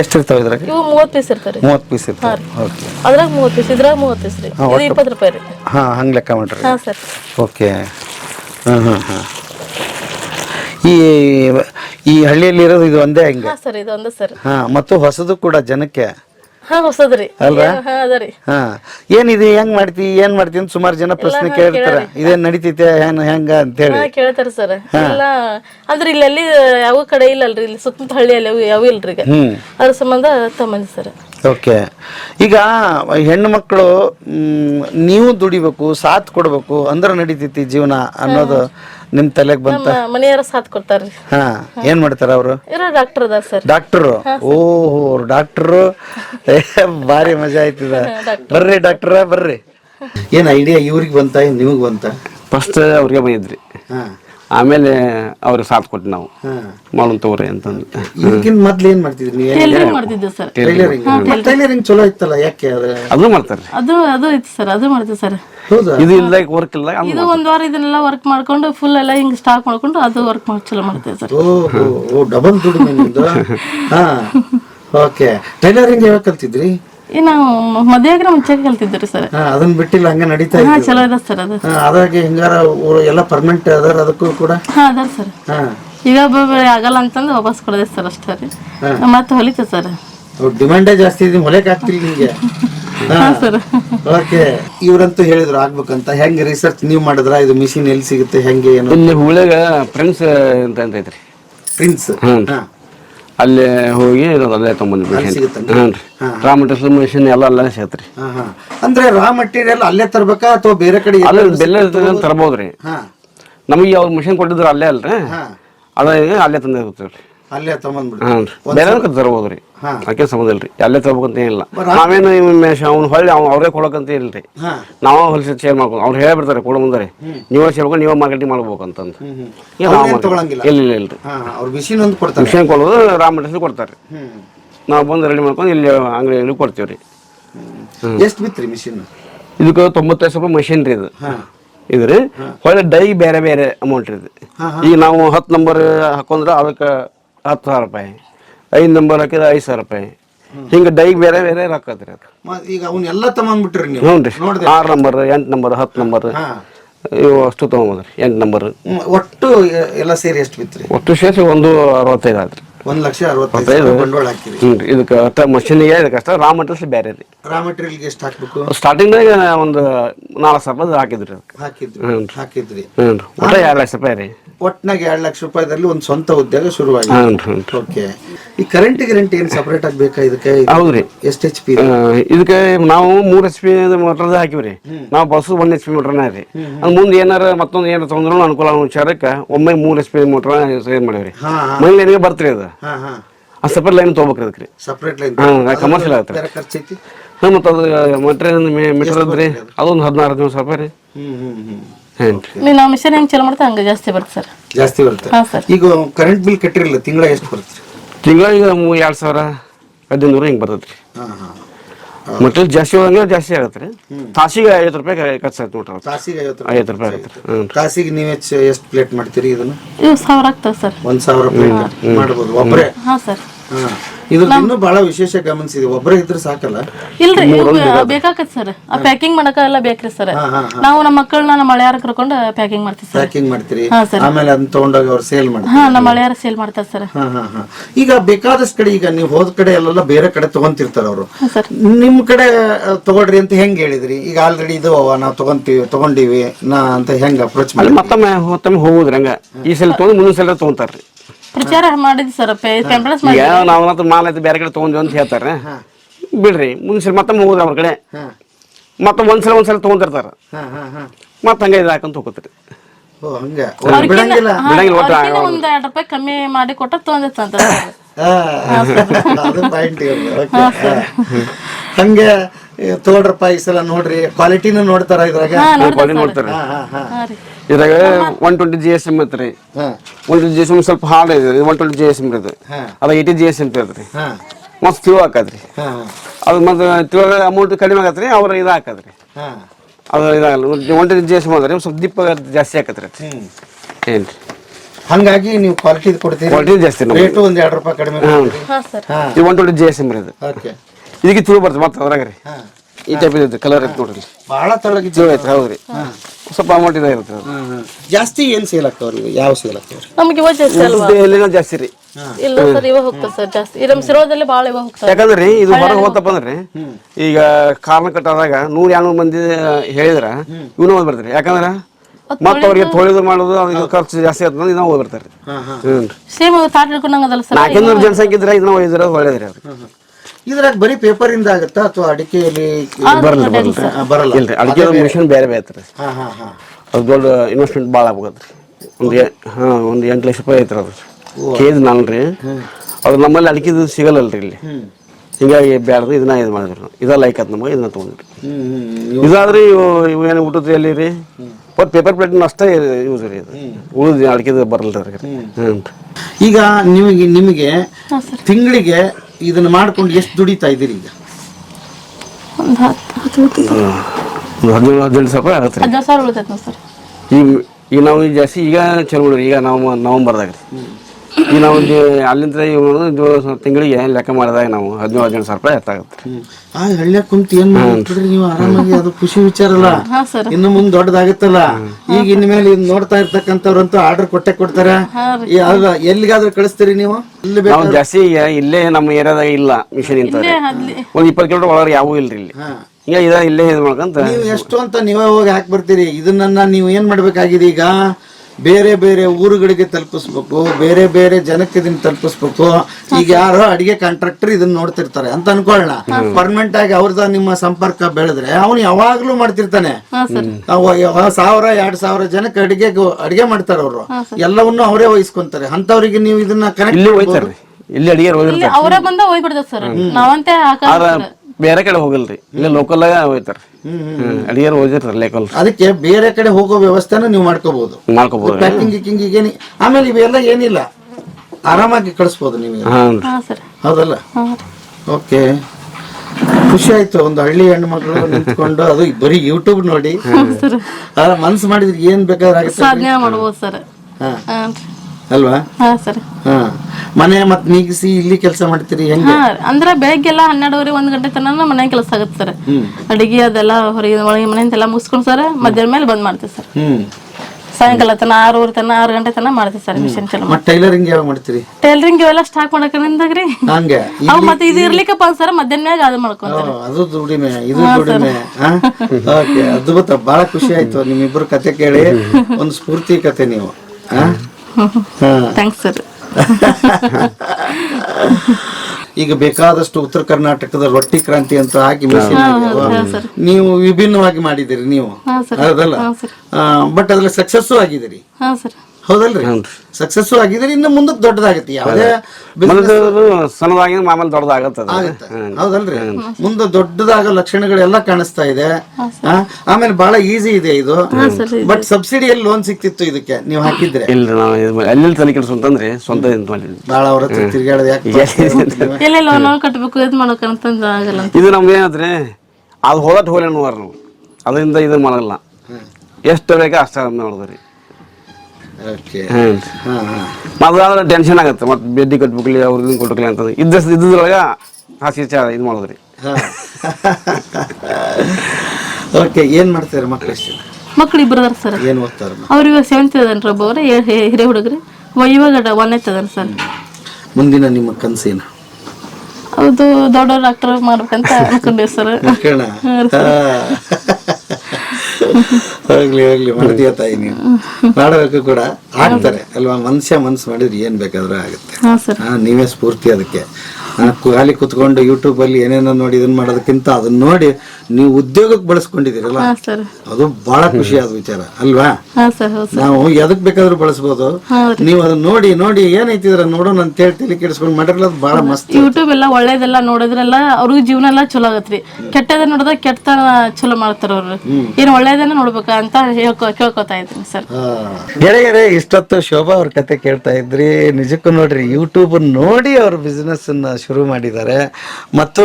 ಎಷ್ಟು ಇರ್ತಾವೆ ಇದ್ರಾಗ? ಇವು ಮೂವತ್ತು ಪೀಸ್ ಇರ್ತಾರೆ ಮೂವತ್ತು ಪೀಸ್ ಇರ್ತಾರೆ ಓಕೆ ಅದ್ರಾಗ ಮೂವತ್ತು ಪೀಸ್ ಇದ್ರಾಗ ಮೂವತ್ತು ಪೀಸ್ ರೀ. ಇದು ಇಪ್ಪತ್ತು ರೂಪಾಯಿ ರೀ. ಹಾಂ ಹಂಗೆ ಲೆಕ್ಕ ಮಾಡ್ರಿ. ಹಾಂ ಸರ್. ಓಕೆ ಹಾಂ ಹಾಂ ಹಾಂ ಈ ಈ ಹಳ್ಳಿಯಲ್ಲಿ ಇರೋದು ಇದು ಒಂದೇ ಹಂಗೆ? ಸರ್ ಇದು ಒಂದೇ ಸರ್. ಹಾಂ ಮತ್ತು ಹೊಸದು ಕೂಡ ಜನಕ್ಕೆ ಹಾ ಹೊಸದ್ರಿ. ಅಲ್ವಾ? ಹಾ ಅದ ರೀ. ಹಾಂ. ಏನಿದು ಹೆಂಗ್ ಮಾಡ್ತಿ ಏನ್ ಮಾಡ್ತಿ ಅಂತ ಸುಮಾರು ಜನ ಪ್ರಶ್ನೆ ಕೇಳ್ತಾರೆ. ಇದೇನ್ ನಡೀತೈತೆ ಏನ್ ಹೆಂಗ ಅಂತ ಹೇಳಿ ಕೇಳ್ತಾರ ಸರ್. ಎಲ್ಲ ಅಂದ್ರೆ ಇಲ್ಲಿ ಅಲ್ಲಿ ಯಾವ ಕಡೆ ಇಲ್ಲಲ್ರಿ ಇಲ್ಲಿ ಸುತ್ತಮುತ್ತ ಹಳ್ಳಿಯಲ್ಲಿ ಯಾವ ಯಾವ ಇಲ್ರಿ ಈಗ. ಅದ್ರ ಸಂಬಂಧ ತಮ್ಮಂದಿ ಸರ್. ಓಕೆ. ಈಗ ಹೆಣ್ಣು ಮಕ್ಕಳು ನೀವು ದುಡಿಬೇಕು ಸಾಥ್ ಕೊಡ್ಬೇಕು ಅಂದ್ರೆ ನಡೀತೈತಿ ಜೀವನ ಅನ್ನೋದು. ನಿಮ್ ತಲೆಗೆ ಬಂತ? ನಮ್ಮ ಮನೆಯವರ ಸಾಥ್ ಕೊಡ್ತಾರ್ರಿ. ಹಾ ಏನ್ ಮಾಡ್ತಾರ ಅವರು? ಇರೋ ಡಾಕ್ಟರ್ ಅದಾರ ಸರ್. ಡಾಕ್ಟರು? ಓಹೋ ಡಾಕ್ಟರ್? ಭಾರಿ ಮಜಾ ಆಯ್ತದ ಬರ್ರಿ ಡಾಕ್ಟರ್ ಬರ್ರಿ. ಏನ್ ಐಡಿಯಾ ಇವ್ರಿಗೆ ಬಂತ ಏನ್ ನಿಮಗ್ ಬಂತ? ಫಸ್ಟ್ ಅವ್ರಿಗೆ ಬಂದಿದ್ರಿ. ಹಾ. ಆಮೇಲೆ ಅವ್ರಿಗೆ ಸಾಥ್ ಕೊಟ್ಟು ನಾವು. ಹಾ. ಮಾಡೋಣ ತಗೋರಿ ಅಂತಂದು ಇದಕ್ಕಿಂತ ಮೊದ್ಲು ಏನ್ ಮಾಡ್ತಿದ್ರಿ ನೀವು? ಟೈಲರಿಂಗ್ ಮಾಡ್ತಿದ್ದೆ ಸರ್. ಟೈಲರಿಂಗ್ ಟೈಲರಿಂಗ್ ಚಲೋ ಇತ್ತಲ್ಲ ಯಾಕೆ ಅದು ಅದು ಮಾಡ್ತಾರೆ. ಅದು ಅದು ಐತಿ ಸರ್ ಅದು ಮಾಡ್ತೀವಿ ಸರ್. ಹೌದಾ? ಇದು ಇಲ್ಲ ವರ್ಕ್ ಇಲ್ಲ ಅದು ಇದು ಒಂದ್ ವಾರ ಇದನ್ನೆಲ್ಲ ವರ್ಕ್ ಮಾಡ್ಕೊಂಡು ಫುಲ್ ಎಲ್ಲ ಹಿಂಗ್ ಸ್ಟಾಕ್ ಮಾಡ್ಕೊಂಡು ಅದು ವರ್ಕ್ ಮಾಡಿ ಚಲೋ ಮಾಡ್ತೀವಿ ಸರ್. ಓ ಓ ಡಬಲ್ ದುಡಿಮೆ ನಿಮ್ದು. ಹಾ ಓಕೆ ಟೈಲರಿಂಗ್ ಯಾವಾಗ ಕಲ್ತಿದ್ರಿ? ಈ ನಾವು ಮದುವೆಗ್ರ ಮುಂಚೆ ಕಲ್ತಿದ್ರಿ ಸರ್. ಹಾ ಅದನ್ನ ಬಿಟ್ಟಿಲ್ಲ ಹಂಗ ನಡೀತಾ ಹಾ ಚಲೋ ಅದ ಸರ್ ಅದು. ಅದಕ್ಕೆ ಹಿಂಗಾರ ಎಲ್ಲ ಪರ್ಮನೆಂಟ್ ಅದಾರ ಅದಕ್ಕೂ ಕೂಡ? ಹಾ ಅದಾರ ಸರ್. ಹಾ. ಈಗ ಒಬ್ಬೊಬ್ಬರು ಆಗಲ್ಲ ಅಂತಂದು ವಾಪಸ್ ಕೊಡದೆ ಸರ್ ಅಷ್ಟೇ ರೀ. ಮತ್ತೆ ಹೊಲಿತ ಸರ್. ಡಿಮ್ಯಾಂಡೇ ಜಾಸ್ತಿ ಇದೆ ಹೊಲಕ್ಕೆ ಆಗ್ತಿಲ್ಲ ನಿಮಗೆ? ಸರ್. ಓಕೆ ಇವರಂತೂ ಹೇಳಿದ್ರು ಆಗ್ಬೇಕಂತ. ಹೆಂಗೆ ರಿಸರ್ಚ್ ನೀವು ಮಾಡಿದ್ರ? ಇದು ಮಿಷಿನ್ ಎಲ್ಲಿ ಸಿಗುತ್ತೆ ಹೆಂಗೆ ಏನು? ಇಲ್ಲಿ ಹುಳಗ ಫ್ರೆಂಡ್ಸ್ ಅಂತ ಅಂತ ಐತ್ರಿ ಪ್ರಿನ್ಸ್ ಹ್ಞೂ ಅಲ್ಲಿ ಹೋಗಿ ಅಲ್ಲೇ ಸಿಗುತ್ತೇನ್ರಿ? ಹ್ಞೂ ರೀ. ರಾ ಮೆಟೀರಿಯಲ್ ಮಿಷಿನ್ ಎಲ್ಲ ಅಲ್ಲೇ ಸಿಗತ್ರಿ. ಹಾ ಹಾ. ಅಂದ್ರೆ ರಾ ಮಟೀರಿಯಲ್ ಅಲ್ಲೇ ತರ್ಬೇಕಾ ಅಥವಾ ಬೇರೆ ಕಡೆ ಅಲ್ಲಿ ಬೆಲ್ಲ ತರ್ಬೋದ್ರಿ. ಹಾ. ನಮಗೆ ಅವ್ರ ಮಿಷಿನ್ ಕೊಟ್ಟಿದ್ರು ಅಲ್ಲೇ ಅಲ್ರಿ. ಹಾ. ಅದ ಅಲ್ಲೇ ತಂದು ಇರ್ತೀವಿ ರೀ ಅಲ್ಲೇ ತಗೊಂಡ್ಬಿಡ್ರಿ ರೀ. ತರ್ಬೋದು ರೀ. ಅದಕ್ಕೆ ಸಂಬಂಧ ಇಲ್ರಿ ಅಲ್ಲೇ ತರ್ಬೇಕಂತ ಏನಿಲ್ಲ. ನಾವೇನು ಅವ್ನು ಹೊಳ್ಳಿ ಅವ್ನು ಅವರೇ ಕೊಡೋಕಂತ ಇಲ್ರಿ ನಾವು ಚೇಂಜ್ ಶೇರ್ ಮಾಡ್ಕೊಂಡು ಅವ್ರು ಹೇಳ್ಬಿಡ್ತಾರೆ ಕೊಡು ಮುಂದೆ ನೀವೇ ಸೇರ್ಕೊಂಡು ನೀವೇ ಮಾರ್ಕೆಟಿಂಗ್ ಮಾಡ್ಬೇಕು ಅಂತಂದು ಇಲ್ಲ ಇಲ್ಲ ಇಲ್ರಿ ಮಿಷಿನ್ ಕೊಡೋದು ರಾ ಮೆಟೀರಿಯಲ್ ಕೊಡ್ತಾರೆ. ನಾವು ಬಂದು ರೆಡಿ ಮಾಡ್ಕೊಂಡು ಇಲ್ಲಿ ಅಂಗಡಿಯಲ್ಲಿ ಕೊಡ್ತೀವಿ ರೀ. ಎಷ್ಟು ಬಿತ್ರಿ ಮಿಷಿನ್ ಇದಕ್ಕೆ ತೊಂಬತ್ತೈದು ರೂಪಾಯಿ ಮಷಿನ್ ರೀ ಇದು. ಇದ್ರಿ ಇದು ಹೊಳ್ಳಿ ಡೈ ಬೇರೆ ಬೇರೆ ಅಮೌಂಟ್ ರೀ ಈಗ ನಾವು ಹತ್ತು ನಂಬರ್ ಹಾಕೊಂಡ್ರೆ ಅದಕ್ಕೆ ಹತ್ತು ಸಾವಿರ ರೂಪಾಯಿ. ಐದು ನಂಬರ್ ಹಾಕಿದ್ರೆ ಐದು ಸಾವಿರ ರೂಪಾಯಿ. ಹಿಂಗೆ ಡೈ ಬೇರೆ ಬೇರೆ ರೊಕ್ಕ ರೀ ಅದು. ಮ- ಈಗ ಅವನ್ನೆಲ್ಲ ತಗೊಂಡ್ಬಿಟ್ರಿ ನೀವು? ಹ್ಞೂ ರೀ. ನೋಡ್ದೆ. ಆರು ನಂಬರ್ ಎಂಟು ನಂಬರ್ ಹತ್ತು ನಂಬರ್. ಹಾ. ಇವು ಅಷ್ಟು ತೊಗೊಂಬೋದ್ರಿ ಎಂಟು ನಂಬರ್. ಹ್ಮ್, ಒಟ್ಟು ಎ- ಎಲ್ಲ ಸೇರಿ ಎಷ್ಟು ಬಿತ್ರಿ ಒಟ್ಟು ಸೇರಿಸಿ ಒಂದು ಅರವತ್ತೈದು ಆಯ್ತು ಒಂದು ಲಕ್ಷ ಅರವತ್ತೈದು ಸಾವಿರ ಬಂಡವಾಳ ಹಾಕಿರಿ. ಹ್ಞೂ ರೀ. ಇದಕ್ಕೆ ಅಷ್ಟ ಮಷಿನಿಗೆ ಇದಕ್ಕೆ ಅಷ್ಟ ರಾ ಮಟೀರಿಯಲ್ಸ್ ಬೇರೆ ರೀ. ರಾ ಮೆಟೀರಿಯಲ್ಗೆ ಎಷ್ಟು ಹಾಕ್ಬೇಕು? ಸ್ಟಾರ್ಟಿಂಗ್ನಾಗ ಒಂದು ನಾಲ್ಕು ಸಾವಿರ ರೂಪಾಯಿ ಹಾಕಿದ್ರಿ ಅದಕ್ಕೆ. ಹಾಕಿದ್ರಿ. ಹ್ಞೂ ಹಾಕಿದ್ರಿ. ಹ್ಞೂ ರೀ. ಒಟ್ಟು ಎರಡು ಲಕ್ಷ ರೂಪಾಯಿ ರೀ. ಒಟ್ನಾಗ ಎರಡು ಲಕ್ಷ ರೂಪಾಯಿದಲ್ಲಿ ಒಂದು ಸ್ವಂತ ಉದ್ಯೋಗ ಶುರುವಾಗಿದೆ. ಓಕೆ ಈ ಕರೆಂಟ್ ಗಿರೆಂಟ್ ಏನು ಸಪರೇಟ್ ಆಗ್ಬೇಕಾ ಇದಕ್ಕೆ? ಹೌದು ರೀ. ಎಷ್ಟು ಎಚ್ ಪಿ ಇದಕ್ಕೆ ನಾವು ಮೂರು ಎಚ್ ಪಿ ಹಾಕಿವಿ ಹಾಕಿವ್ರಿ ನಾವು ಬಸ್ ಒನ್ ಎಚ್ ಪಿ ಮೋಟರ್ನ ರೀ. ಅದು ಮುಂದೆ ಏನಾರ ಮತ್ತೊಂದು ಏನಾರ ತೊಂದ್ರೂ ಅನುಕೂಲ ಅನ್ನೋ ವಿಚಾರಕ್ಕೆ ಒಮ್ಮೆ ಮೂರು ಎಚ್ ಪಿ ಮೋಟರ್ ಸೇವ್ ಮಾಡೀವ್ರಿ ಮನೇಲಿ ಏನಿಗೆ ಬರ್ತೀರಿ ಅದು. ಆ ಸಪ್ರೇಟ್ ಲೈನ್ ತೊಗೋಬೇಕ್ರಿ ಅದಕ್ಕೆ ರೀ. ಸಪ್ರೇಟ್ ಲೈನ್ ಹಾಂ ಕಮರ್ಷಿಯಲ್ ಆಗುತ್ತೆ ಹಾಂ ಮತ್ತು ಅದು ಮಟೀರಿಯಲ್ ಮೀಟರ್ ಅದ್ರಿ ಅದೊಂದು ಹದಿನಾರು ಹದಿನೇಳು ಸಾವಿರ ರೂಪಾಯಿ ರೀ. ರೀ ನೀವು ನಾವು ಮಿಷನ್ ಹೆಂಗ್ ಚಲೋ ಮಾಡ್ತಾ ಹಂಗ ಜಾಸ್ತಿ ಬರುತ್ತೆ ಸರ್. ಜಾಸ್ತಿ ಬರುತ್ತೆ? ಹಾ ಸರ್. ಈಗ ಕರೆಂಟ್ ಬಿಲ್ ಕಟ್ಟಿರಲ್ಲ ತಿಂಗಳ ಎಷ್ಟು ಬರುತ್ತೆ? ತಿಂಗಳ ಮೂ ಎರಡು ಸಾವಿರ ಹದಿನೈದು ನೂರು ಹಿಂಗೆ ಬರ್ತೈತೆ ರೀ ಹಾ ಹಾ. ಮತ್ತೆ ಜಾಸ್ತಿ ಹೋದಂಗೆ ಜಾಸ್ತಿ ಆಗತ್ತೆ ರೀ. ತಾಸಿಗೆ ಐವತ್ತು ರೂಪಾಯಿ ಖರ್ಚು ಆಯ್ತು ನೋಡ್ರಿ ತಾಸಿಗೆ ಐವತ್ತು ಐವತ್ತು ರೂಪಾಯಿ ಆಗತ್ತೆ. ಹ್ಞೂ ತಾಸಿಗೆ ನೀವು ಹೆಚ್ಚು ಎಷ್ಟು ಪ್ಲೇಟ್ ಮಾಡ್ತೀರಿ ಇದನ್ನ? ಇವು ಸಾವಿರ ಆಗ್ತದೆ ಸರ್. ಒಂದು ಸಾವಿರ ಪ್ಲೇಟ್ ಮಾಡ್ಬೋದು. ಒಬ್ಬರೇ ಹಾ ಸರ್. ಇದು ಇನ್ನೂ ಬಹಳ ವಿಶೇಷ ಗಮನಿಸಿದೆ ಒಬ್ಬರೇ ಇದ್ರೆ ಸಾಕಲ್ಲ? ಇಲ್ರಿ ಬೇಕಾಕತ್ ಸರ್. ಆ ಪ್ಯಾಕಿಂಗ್ ಮಾಡಕ ಎಲ್ಲ ಬೇಕ್ರಿ ಸರ್. ನಾವು ನಮ್ಮ ಮಕ್ಕಳನ್ನ ನಮ್ಮ ಮಳೆಯಾರ ಕರ್ಕೊಂಡು ಪ್ಯಾಕಿಂಗ್ ಮಾಡ್ತೀವಿ ಸರ್. ಪ್ಯಾಕಿಂಗ್ ಮಾಡ್ತೀರಿ. ಆಮೇಲೆ ಅದನ್ನ ತಗೊಂಡೋಗಿ ಅವ್ರು ಸೇಲ್ ಮಾಡ್ತಾರೆ. ಹಾ ನಮ್ಮ ಮಳೆಯಾರ ಸೇಲ್ ಮಾಡ್ತಾರೆ ಸರ್. ಹಾ ಹಾ ಹಾ. ಈಗ ಬೇಕಾದಷ್ಟು ಕಡೆ ಈಗ ನೀವು ಹೋದ ಕಡೆ ಎಲ್ಲೆಲ್ಲ ಬೇರೆ ಕಡೆ ತಗೊಂತಿರ್ತಾರ ಅವರು. ನಿಮ್ ಕಡೆ ತಗೊಳ್ರಿ ಅಂತ ಹೆಂಗ್ ಹೇಳಿದ್ರಿ? ಈಗ ಆಲ್ರೆಡಿ ಇದು ಅವ ನಾವು ತಗೊಂತೀವಿ ತಗೊಂಡಿವಿ ನಾ ಅಂತ ಹೆಂಗ್ ಅಪ್ರೋಚ್ ಮಾಡಿ ಮತ್ತೊಮ್ಮೆ ಮತ್ತೊಮ್ಮೆ ಹೋಗುದ್ರಿ ಈ ಸಲ ತೊಗೊಂಡು ಮುಂದಿನ ಸಲ ತೊಗೊಂತಾರ್ರಿ. ಪ್ರಚಾರ ಮಾಡಿದ್ವಿ ಸರ್ ಪೆಂಪ್ಲೆಸ್ ಈಗ ನಾವು ಮತ್ತೆ ಮಾಲ್ ಐತೆ ಬೇರೆ ಕಡೆ ತೊಗೊಂಡ್ವಿ ಅಂತ ಹೇಳ್ತಾರೆ. ಬಿಡ್ರಿ ಮುಂದಿನ ಸಲ ಮತ್ತೊಮ್ಮೆ ಹೋಗುದ್ರಿ ಅವ್ರ ಕಡೆ. ಮತ್ತೆ ಒಂದ್ಸಲ ಒಂದ್ಸಲ ತೊಗೊಂತಿರ್ತಾರ ಹಾ ಹಾ ಹಾ. ಮತ್ತೆ ಹಂಗೆ ಇದು ಹಾಕೊಂತ ಹೋಗ್ತೀರಿ ಓ ಹಂಗ. ಬಿಡಂಗಿಲ್ಲ. ಬಿಡಂಗಿಲ್ಲ ಒಟ್ಟು ಒಂದ್ ಎರಡ್ ರೂಪಾಯಿ ಕಮ್ಮಿ ಮಾಡಿ ಕೊಟ್ಟ ತೊಂದಿತ್ತಂತ ಹಾ, ಅದು ಪಾಯಿಂಟ್ ಹಂಗೆ ಏ, ತಗೊಳ್ರಪ್ಪ ಈ ಸಲ ನೋಡ್ರಿ ಕ್ವಾಲಿಟಿನ ನೋಡ್ತಾರ ಇದ್ರಾಗ. ಕ್ವಾಲಿಟಿ ನೋಡ್ತಾರೆ. ಹಾ ಹಾ ಹಾ. ಹಾಂ ರೀ. ಇದ್ರಾಗ one twenty G S M ಐತ್ರಿ. One twenty G S M ಸ್ವಲ್ಪ ಹಾರ್ಡ್ ಇದೆ one twenty G S M ಇದು ಹಾ. ಅದ ಏಯ್ಟಿ ಜಿ ಎಸ್ ಎಂ ಇರ್ತೈತ್ರಿ ಹಾ. ಮಸ್ತ್ ತಿಳುವ ಹಾಕದ್ರಿ. ಅದು ಮತ್ತೆ ತಿಳುವ ಅಮೌಂಟ್ ಕಡಿಮೆ ಆಗತ್ರಿ ಅವ್ರ ಇದು ಹಾಕದ್ರಿ. ಹಾ. ಅದು ಇದಾಗಲ್ಲ one twenty G S M ಅದ್ರಿ ಸ್ವಲ್ಪ ದೀಪ ಜಾಸ್ತಿ ಆಕತ್ರಿ ಹ್ಮ್. ಏನ್ರಿ ಹಂಗಾಗಿ ನೀವು ಕ್ವಾಲಿಟಿ ಕೊಡ್ತೀರಿ. ಕ್ವಾಲಿಟಿ ಜಾಸ್ತಿ. ರೇಟು ಒಂದು ಎರಡು ರೂಪಾಯಿ ಕಡಿಮೆ ಹಾಂ. One twenty G S M ರೀ ಇದು ಓಕೆ ಇದಕ್ಕೆ ತುಳು ಬರ್ತದೆ ಮತ್ತೆ ಅದ್ರಾಗ ರೀ. ಈ ಟೈಪ್ ಇದೆ ಕಲರ್ ಐತೆ ನೋಡ್ರಿ ಬಹಳ ತಳಗಿ ತುಳು ಐತೆ ಹೌದ್ರಿ. ಸ್ವಲ್ಪ ಅಮೌಂಟ್ ಇದೆ ಇರುತ್ತೆ. ಜಾಸ್ತಿ ಏನ್ ಸೇಲ್ ಆಗ್ತಾವ್ರಿ ಯಾವ ಸೇಲ್ ಆಗ್ತಾವ್ರಿ? ನಮ್ಗೆ ಇವಾಗ ಜಾಸ್ತಿ ಅಲ್ವಾ? ಎಲ್ಲಿನ ಜಾಸ್ತಿ ರೀ. ಇಲ್ಲ ಸರ್ ಇವಾಗ ಹೋಗ್ತದೆ ಸರ್ ಜಾಸ್ತಿ. ನಮ್ಮ ಸಿರೋದಲ್ಲಿ ಭಾಳ ಹೋಗ್ತಾರೆ ಯಾಕಂದ್ರೆ ಇದು ಹೊರಗೆ ಹೋತಪ್ಪ ಅಂದ್ರೆ ಈಗ ಕಾರಣ ಕಟ್ಟಾದಾಗ ನೂರ್ ಎರಡ್ನೂರು ಮಂದಿ ಹೇಳಿದ್ರ ಇವನು ಹೋಗಿ ಬರ್ತಾರೆ. ಯಾಕಂದ್ರ ಮತ್ತ ಅವ್ರಿಗೆ ತೊಳೆದು ಮಾಡೋದು ಅವ್ರಿಗೆ ಖರ್ಚು ಜಾಸ್ತಿ ಆಗ್ತದೆ ಇದನ್ನ ಹೋಗಿ ಬರ್ತಾರೆ. Same ತಾಟ್ ಹಿಡ್ಕೊಂಡಂಗದಲ್ಲ sir. ನಾಲ್ಕೈನೂರು ಜನಸಂಖ್ಯೆ ಇದ್ರೆ ಇದನ್ನ ಹೋಗಿದ್ರೆ ಒಳ್ಳೇದ್ರಿ ಅದು ಇದ್ರಾಗ ಬರೀ ಪೇಪರ್ ಇಂದ ಆಗುತ್ತಾ ಅಥವಾ ಅಡಿಕೆಯಲ್ಲಿ ಬರಲ್ಲ ಬರಲ್ಲ. ಇಲ್ರಿ ಅಡಿಕೆ ಮಿಷನ್ ಬೇರೆ. ಬೇರೆ ಐತ್ರಿ ಹಾ ಹಾ ಹಾ. ಅದು ದೊಡ್ಡ ಇನ್ವೆಸ್ಟ್ಮೆಂಟ್ ಭಾಳ ಆಗ್ಬೇಕತ್ರಿ ಒಂದು ಹಾಂ ಒಂದು ಎಂಟು ಲಕ್ಷ ರೂಪಾಯಿ ಐತ್ರಿ ಅದು. ಕೇಜ್ ನಾನು ರೀ ಅದು ನಮ್ಮಲ್ಲಿ ಅಡಿಕೆದು ಸಿಗಲ್ಲಲ್ರಿ ಇಲ್ಲಿ. ಹಿಂಗಾಗಿ ಬ್ಯಾಡ್ದು ಇದನ್ನ ಇದು ಮಾಡಿದ್ರು. ಇದ ಲೈಕ್ ಆತ್ ನಮಗೆ ಇದನ್ನ ತೊಗೊಂಡ್ರಿ. ಇದಾದ್ರೆ ಇವು ಇವು ಏನು ಊಟದ ಎಲ್ಲಿ ರೀ? ಒಟ್ಟು ಪೇಪರ್ ಪ್ಲೇಟ್ ಅಷ್ಟೇ ಯೂಸ್ ರೀ ಇದು. ಉಳಿದು ಅಡಿಕೆದು ಬರಲ್ಲ ರೀ ಹ್ಞೂ ಈಗ ನಿಮಗೆ ನಿಮಗೆ ತಿಂಗಳಿಗೆ ಇದನ್ನ ಮಾಡ್ಕೊಂಡು ಎಷ್ಟು ದುಡಿತಾ ಇದ್ದೀರಿ ಈಗ? ಒಂದು ಹತ್ತು ಹತ್ತು ಒಂದು ಹದಿನೇಳು ಹದಿನೆಂಟು ಸಾವಿರ ರೂಪಾಯಿ ಆಗತ್ತೆ ರೀ. ಹದಿನಾರು ಸಾವಿರ ಉಳಿತೈತೆ ನೋಡಿ ಸರ್. ಈಗ ಈಗ ನಾವು ಈಗ ಜಾಸ್ತಿ ಈಗ ಚಲೋ ಈಗ ನಾವು ನವಂಬರ್ದಾಗ ರೀ. ಈಗ ನಾವು ಇಲ್ಲಿ ಅಲ್ಲಿಂದ ಇವು ತಿಂಗಳಿಗೆ ಲೆಕ್ಕ ಮಾಡಿದಾಗ ನಾವು ಹದಿನೇಳು ಹದಿನೆಂಟು ಸಾವಿರ ರೂಪಾಯಿ ಎತ್ತಾಗುತ್ತೆ ಆ ಹಳ್ಳಿಯಾಗ ಕುಂತ ಏನ್ ಮಾಡ್ಬಿಟ್ರಿ ನೀವು? ಆರಾಮಾಗಿ ಅದು ಖುಷಿ ವಿಚಾರ ಅಲ್ಲ. ಇನ್ನು ಮುಂದೆ ದೊಡ್ಡದಾಗತ್ತಲ್ಲ. ಈಗ ಇನ್ಮೇಲೆ ಇದ್ ನೋಡ್ತಾ ಇರ್ತಕ್ಕಂಥವ್ರಂತೂ ಆರ್ಡರ್ ಕೊಟ್ಟೆ ಕೊಡ್ತಾರೆ. ಎಲ್ಲಿಗಾದ್ರೂ ಕಳಿಸ್ತೀರಿ ನೀವು? ಇಲ್ಲಿ ಬೇಕು ನಾವು ಜಾಸ್ತಿ ಈಗ ಇಲ್ಲೇ ನಮ್ಮ ಏರಿಯಾದಾಗ ಇಲ್ಲ ಮಿಷನ್ ಇಂತ ಒಂದು ಇಪ್ಪತ್ತು ಕಿಲೋಮೀಟರ್ ಒಳಗೆ ಯಾವೂ ಇಲ್ರಿ ಇಲ್ಲಿ. ಈಗ ಇದ ಇಲ್ಲೇ ಇದು ಮಾಡ್ಕಂತ ನೀವು ಎಷ್ಟು ಅಂತ ನೀವೇ ಹೋಗಿ ಹಾಕಿ ಬರ್ತೀರಿ. ಇದನ್ನ ನೀವು ಏನ್ ಮಾಡ್ಬೇಕಾಗಿದೆ ಈಗ ಬೇರೆ ಬೇರೆ ಊರುಗಳಿಗೆ ತಲುಪಿಸ್ಬೇಕು ಬೇರೆ ಬೇರೆ ಜನಕ್ಕೆ ಇದನ್ನ ತಲುಪಿಸ್ಬೇಕು. ಈಗ ಯಾರೋ ಅಡಿಗೆ ಕಾಂಟ್ರಾಕ್ಟರ್ ಇದನ್ನ ನೋಡ್ತಿರ್ತಾರೆ ಅಂತ ಅನ್ಕೊಳ್ಳೋಣ ಪರ್ಮನೆಂಟ್ ಆಗಿ ಅವ್ರದ ನಿಮ್ಮ ಸಂಪರ್ಕ ಬೆಳೆದ್ರೆ ಅವನು ಯಾವಾಗ್ಲೂ ಮಾಡ್ತಿರ್ತಾನೆ. ಸಾವಿರ ಎರಡ್ ಸಾವಿರ ಜನಕ್ಕೆ ಅಡಿಗೆ ಅಡಿಗೆ ಮಾಡ್ತಾರೆ ಅವರು. ಎಲ್ಲವನ್ನೂ ಅವರೇ ವಹಿಸ್ಕೊಂತಾರೆ. ಅಂತವ್ರಿಗೆ ನೀವು ಇದನ್ನ ಕನೆಕ್ಟ್ ಇಲ್ಲಿ ಅಡಿಗೆ ಅವರೇ ಬಂದ ಹೋಗ್ಬಿಡ್ತಾರೆ ಸರ್. ನಾವಂತೆ ಬೇರೆ ಕಡೆ ಹೋಗಲ್ರಿ. ಇಲ್ಲಿ ಲೋಕಲ್ ಹೋಯ್ತಾರ ಅಡಿಗೆ ಹೋಗಿರ್ತಾರೆ ಲೋಕಲ್ ಅದಕ್ಕೆ ಬೇರೆ ಕಡೆ ಹೋಗೋ ವ್ಯವಸ್ಥೆನ ನೀವು ಮಾಡ್ಕೋಬಹುದು ಮಾಡ್ಕೋಬಹುದು ಪ್ಯಾಕಿಂಗ್ ಗಿಕ್ಕಿಂಗ್ ಈಗೇನಿ ಆಮೇಲೆ ಇವೆಲ್ಲ ಏನಿಲ್ಲ. ಆರಾಮಾಗಿ ಕಳಿಸ್ಬೋದು ನೀವು ಹಾಂ ಹಾಂ ಸರ್. ಹೌದಲ್ಲ? ಓಕೆ. ಖುಷಿ ಆಯ್ತು ಒಂದು ಹಳ್ಳಿ ಹೆಣ್ಣು ಮಕ್ಕಳು ನಿಂತ್ಕೊಂಡು ಅದು ಬರೀ ಯೂಟ್ಯೂಬ್ ನೋಡಿ. ಮನ್ಸು ಮಾಡಿದ್ರೆ ಏನ್ ಬೇಕಾದ್ರೆ ಅಲ್ವಾ? ಹಾಂ ಸರ್. ಹಾ. ಮನೆ ಮತ್ ನೀಗಿಸಿ ಇಲ್ಲಿ ಕೆಲಸ ಮಾಡ್ತೀರಿ ಹೆಂಗೆ? ಹಾ ಅಂದ್ರೆ ಬೆಳಗ್ಗೆಲ್ಲ ಹನ್ನೆರಡುವರೆ ಒಂದ್ ಗಂಟೆ ತನಕ ಮನೆ ಕೆಲಸ ಆಗುತ್ತೆ ಸರ್. ಅಡಿಗೆ ಅದೆಲ್ಲ ಹೊರಗೆ ಒಳಗೆ ಮನೆ ಮುಗಿಸ್ಕೊಂಡು ಸರ್ ಮಧ್ಯಾಹ್ನ ಮೇಲೆ ಬಂದ್ ಮಾಡ್ತೀವಿ ಸರ್. ಹ್ಮ್. ಸಾಯಂಕಾಲ ತನ ಆರೂವರೆ ತನ ಆರು ಗಂಟೆ ತನ ಮಾಡ್ತೀವಿ ಸರ್ ಮಿಷನ್ ಚಲೋ ಮತ್ ಟೈಲರಿಂಗ್ ಯಾವಾಗ ಮಾಡ್ತೀರಿ? ಟೈಲರಿಂಗ್ ಇವೆಲ್ಲ ಸ್ಟಾಕ್ ಮಾಡಕ್ರಿಂದಾಗ್ರಿ ಹಂಗೆ. ಅವ್ ಮತ್ತೆ ಇದು ಇರ್ಲಿಕ್ಕಪ್ಪ ಸರ್ ಮಧ್ಯಾಹ್ನ ಮ್ಯಾಗ ಅದು ಮಾಡ್ಕೊಂತಾರೆ ಓ, ಅದು ದುಡಿಮೆ ಇದು ದುಡಿಮೆ ಓಕೆ ಅದ್ಭುತ. ಬಹಳ ಖುಷಿ ಆಯ್ತು ನಿಮ್ಮಿಬ್ರು ಕತೆ ಕೇಳಿ. ಒಂದು ಸ್ಫೂರ್ತಿ ಕತೆ ನೀವು ಆ? ಹಾ. ಥ್ಯಾಂಕ್ಸ್ ಸರ್ ಈಗ ಬೇಕಾದಷ್ಟು ಉತ್ತರ ಕರ್ನಾಟಕದ ರೊಟ್ಟಿ ಕ್ರಾಂತಿ ಅಂತ ಹಾಕಿ ಮಿಷನ್ ನೀವು ವಿಭಿನ್ನವಾಗಿ ಮಾಡಿದಿರಿ ನೀವು. ಹೌದಲ್ಲ? ಬಟ್ ಅದ್ರಲ್ಲಿ ಸಕ್ಸಸ್ಸು ಸರ್. ಹೌದಲ್ರಿ? ಸಕ್ಸಸ್ಸು ಆಗಿದ್ರೆ ಇನ್ನು ಮುಂದಕ್ಕೆ ದೊಡ್ಡದಾಗತ್ತೆ. ಯಾವುದೇ ಸಣ್ಣದಾಗಿ ಆಮೇಲೆ ದೊಡ್ಡದಾಗತ್ತೆ ಅದು. ಹೌದಲ್ರಿ? ಮುಂದೆ ದೊಡ್ಡದಾಗ ಲಕ್ಷಣಗಳೆಲ್ಲ ಕಾಣಿಸ್ತಾ ಇದೆ. ಆ, ಆಮೇಲೆ ಬಹಳ ಈಸಿ ಇದೆ ಇದು. ಬಟ್ ಸಬ್ಸಿಡಿಯಲ್ಲಿ ಲೋನ್ ಸಿಕ್ತಿತ್ತು ಇದಕ್ಕೆ ನೀವು ಹಾಕಿದ್ರೆ. ಇಲ್ಲ ನಾವು ಅಲ್ಲಿ ತಲೆ ಕೆಡಿಸ್ಕೊಂತಂದ್ರಿ ಸ್ವಂತ ಇದು ಮಾಡಿದ್ವಿ ಬಹಳ ಅವ್ರ ಹತ್ರ ತಿರ್ಗಾಡೋದು ಯಾಕೆ ಎಲ್ಲ ಲೋನ್ ಕಟ್ಬೇಕು ಇದು ಮಾಡ್ಬೇಕಂತಂದು ಆಗಲ್ಲ ಇದು ಏನತ್ರಿ ಅದು ಹೋಲಿ ಅನ್ನುವಾರ ನಾವು. ಅದರಿಂದ ಇದನ್ನ ಮಾಡಲ್ಲ. ಎಷ್ಟು ಬೇಕಾ ಅಷ್ಟ ನೋಡಿದ್ರಿ. ಓಕೆ ಹ್ಞೂ ಹಾ ಹಾ. ಅದಾದ್ರೆ ಟೆನ್ಷನ್ ಆಗುತ್ತೆ. ಮತ್ತೆ ಬೆಡ್ಡಿ ಕಟ್ಬೇಕಲಿ ಅವ್ರದ್ದು ಕೊಟ್ಬೇಕಲಿ ಅಂತ ಇದ್ದ ಇದ್ರೊಳಗೆ ಹಾಸಿ ಚಾ ಇದು ಮಾಡಿದ್ರಿ. ಓಕೆ ಏನು ಮಾಡ್ತಾರೆ ಜನ? ಮಕ್ಳು ಇಬ್ರು ಅದಾರ ಸರ್. ಏನು ಓದ್ತಾರ ಅವ್ರು ಇವಾಗ ಸೆವೆಂತ್ ಇದಾನ್ರಿ ಒಬ್ಬವ್ರೆ ಹಿರೇ ಹುಡುಗ್ರಿ. ಅವ ಇವಾಗ ಒಂದನೇ ಅದಾನ ಸರ್. ಮುಂದಿನ ನಿಮ್ಮ ಕನಸೇನು? ಹೌದು ದೊಡ್ಡ ಡಾಕ್ಟರ್ ಮಾಡ್ಬೇಕಂತ ಅನ್ಕೊಂಡಿವಿ ಸರ್. ಮಕ್ಕಳ ಹೋಗ್ಲಿ ಹೋಗ್ಲಿ ಮಾಡ್ತೀಯ ತಾಯಿ ನೀವು ಮಾಡಬೇಕು ಕೂಡ ಆಗ್ತಾರೆ. ಅಲ್ವಾ? ಮನುಷ್ಯ ಮನ್ಸು ಮಾಡಿದ್ರೆ ಏನ್ ಬೇಕಾದ್ರೂ ಆಗುತ್ತೆ. ನೀವೇ ಸ್ಫೂರ್ತಿ ಅದಕ್ಕೆ. ಖಾಲಿ ಕುತ್ಕೊಂಡು ಯೂಟ್ಯೂಬ್ ಅಲ್ಲಿ ಏನೇನೋ ನೋಡಿ ಇದನ್ನ ಮಾಡೋದಕ್ಕಿಂತ ಅದನ್ನ ನೋಡಿ ನೀವು ಉದ್ಯೋಗಕ್ಕೆ ಬಳಸ್ಕೊಂಡಿದ್ದೀರಲ್ಲ? ಅದು ಬಹಳ ಖುಷಿ ಆದ ವಿಚಾರ ಅಲ್ವಾ? ನಾವು ಎದಕ್ ಬೇಕಾದ್ರೂ ಬಳಸಬಹುದು ನೀವು ಅದನ್ನ ನೋಡಿ ನೋಡಿ ಏನೈತಿದ್ರ ನೋಡೋಣ ಅಂತ ಹೇಳಿ ತಲೆ ಕೆಡಿಸ್ಕೊಂಡು ಮಾಡಿರಲ್ಲ ಅದು ಬಹಳ ಮಸ್ತ್. ಯೂಟ್ಯೂಬ್ ಎಲ್ಲ ಒಳ್ಳೇದೆಲ್ಲ ನೋಡಿದ್ರೆಲ್ಲ ಅವ್ರಿಗೆ ಜೀವನ ಎಲ್ಲ ಚಲೋ ಆಗತ್ರಿ. ಕೆಟ್ಟದ ನೋಡಿದ ಕೆಟ್ಟ ಚಲೋ ಮಾಡ್ತಾರ ಅವ್ರು. ಏನ್ ಒಳ್ಳೇದನ್ನ ನೋಡ್ಬೇಕ ಅಂತ ಹೇಳ್ಕೊ ಕೇಳ್ಕೊತಾ ಇದ್ದೀನಿ ಸರ್. ಗೆಳೆಯರೇ ಇಷ್ಟೊತ್ತು ಶೋಭಾ ಅವ್ರ ಕತೆ ಕೇಳ್ತಾ ಇದ್ರಿ. ನಿಜಕ್ಕೂ ನೋಡ್ರಿ ಯೂಟ್ಯೂಬ್ ನೋಡಿ ಅವ್ರ ಬಿಸ್ನೆಸ್ ಅನ್ನ ಶುರು ಮಾಡಿದ್ದಾರೆ. ಮತ್ತು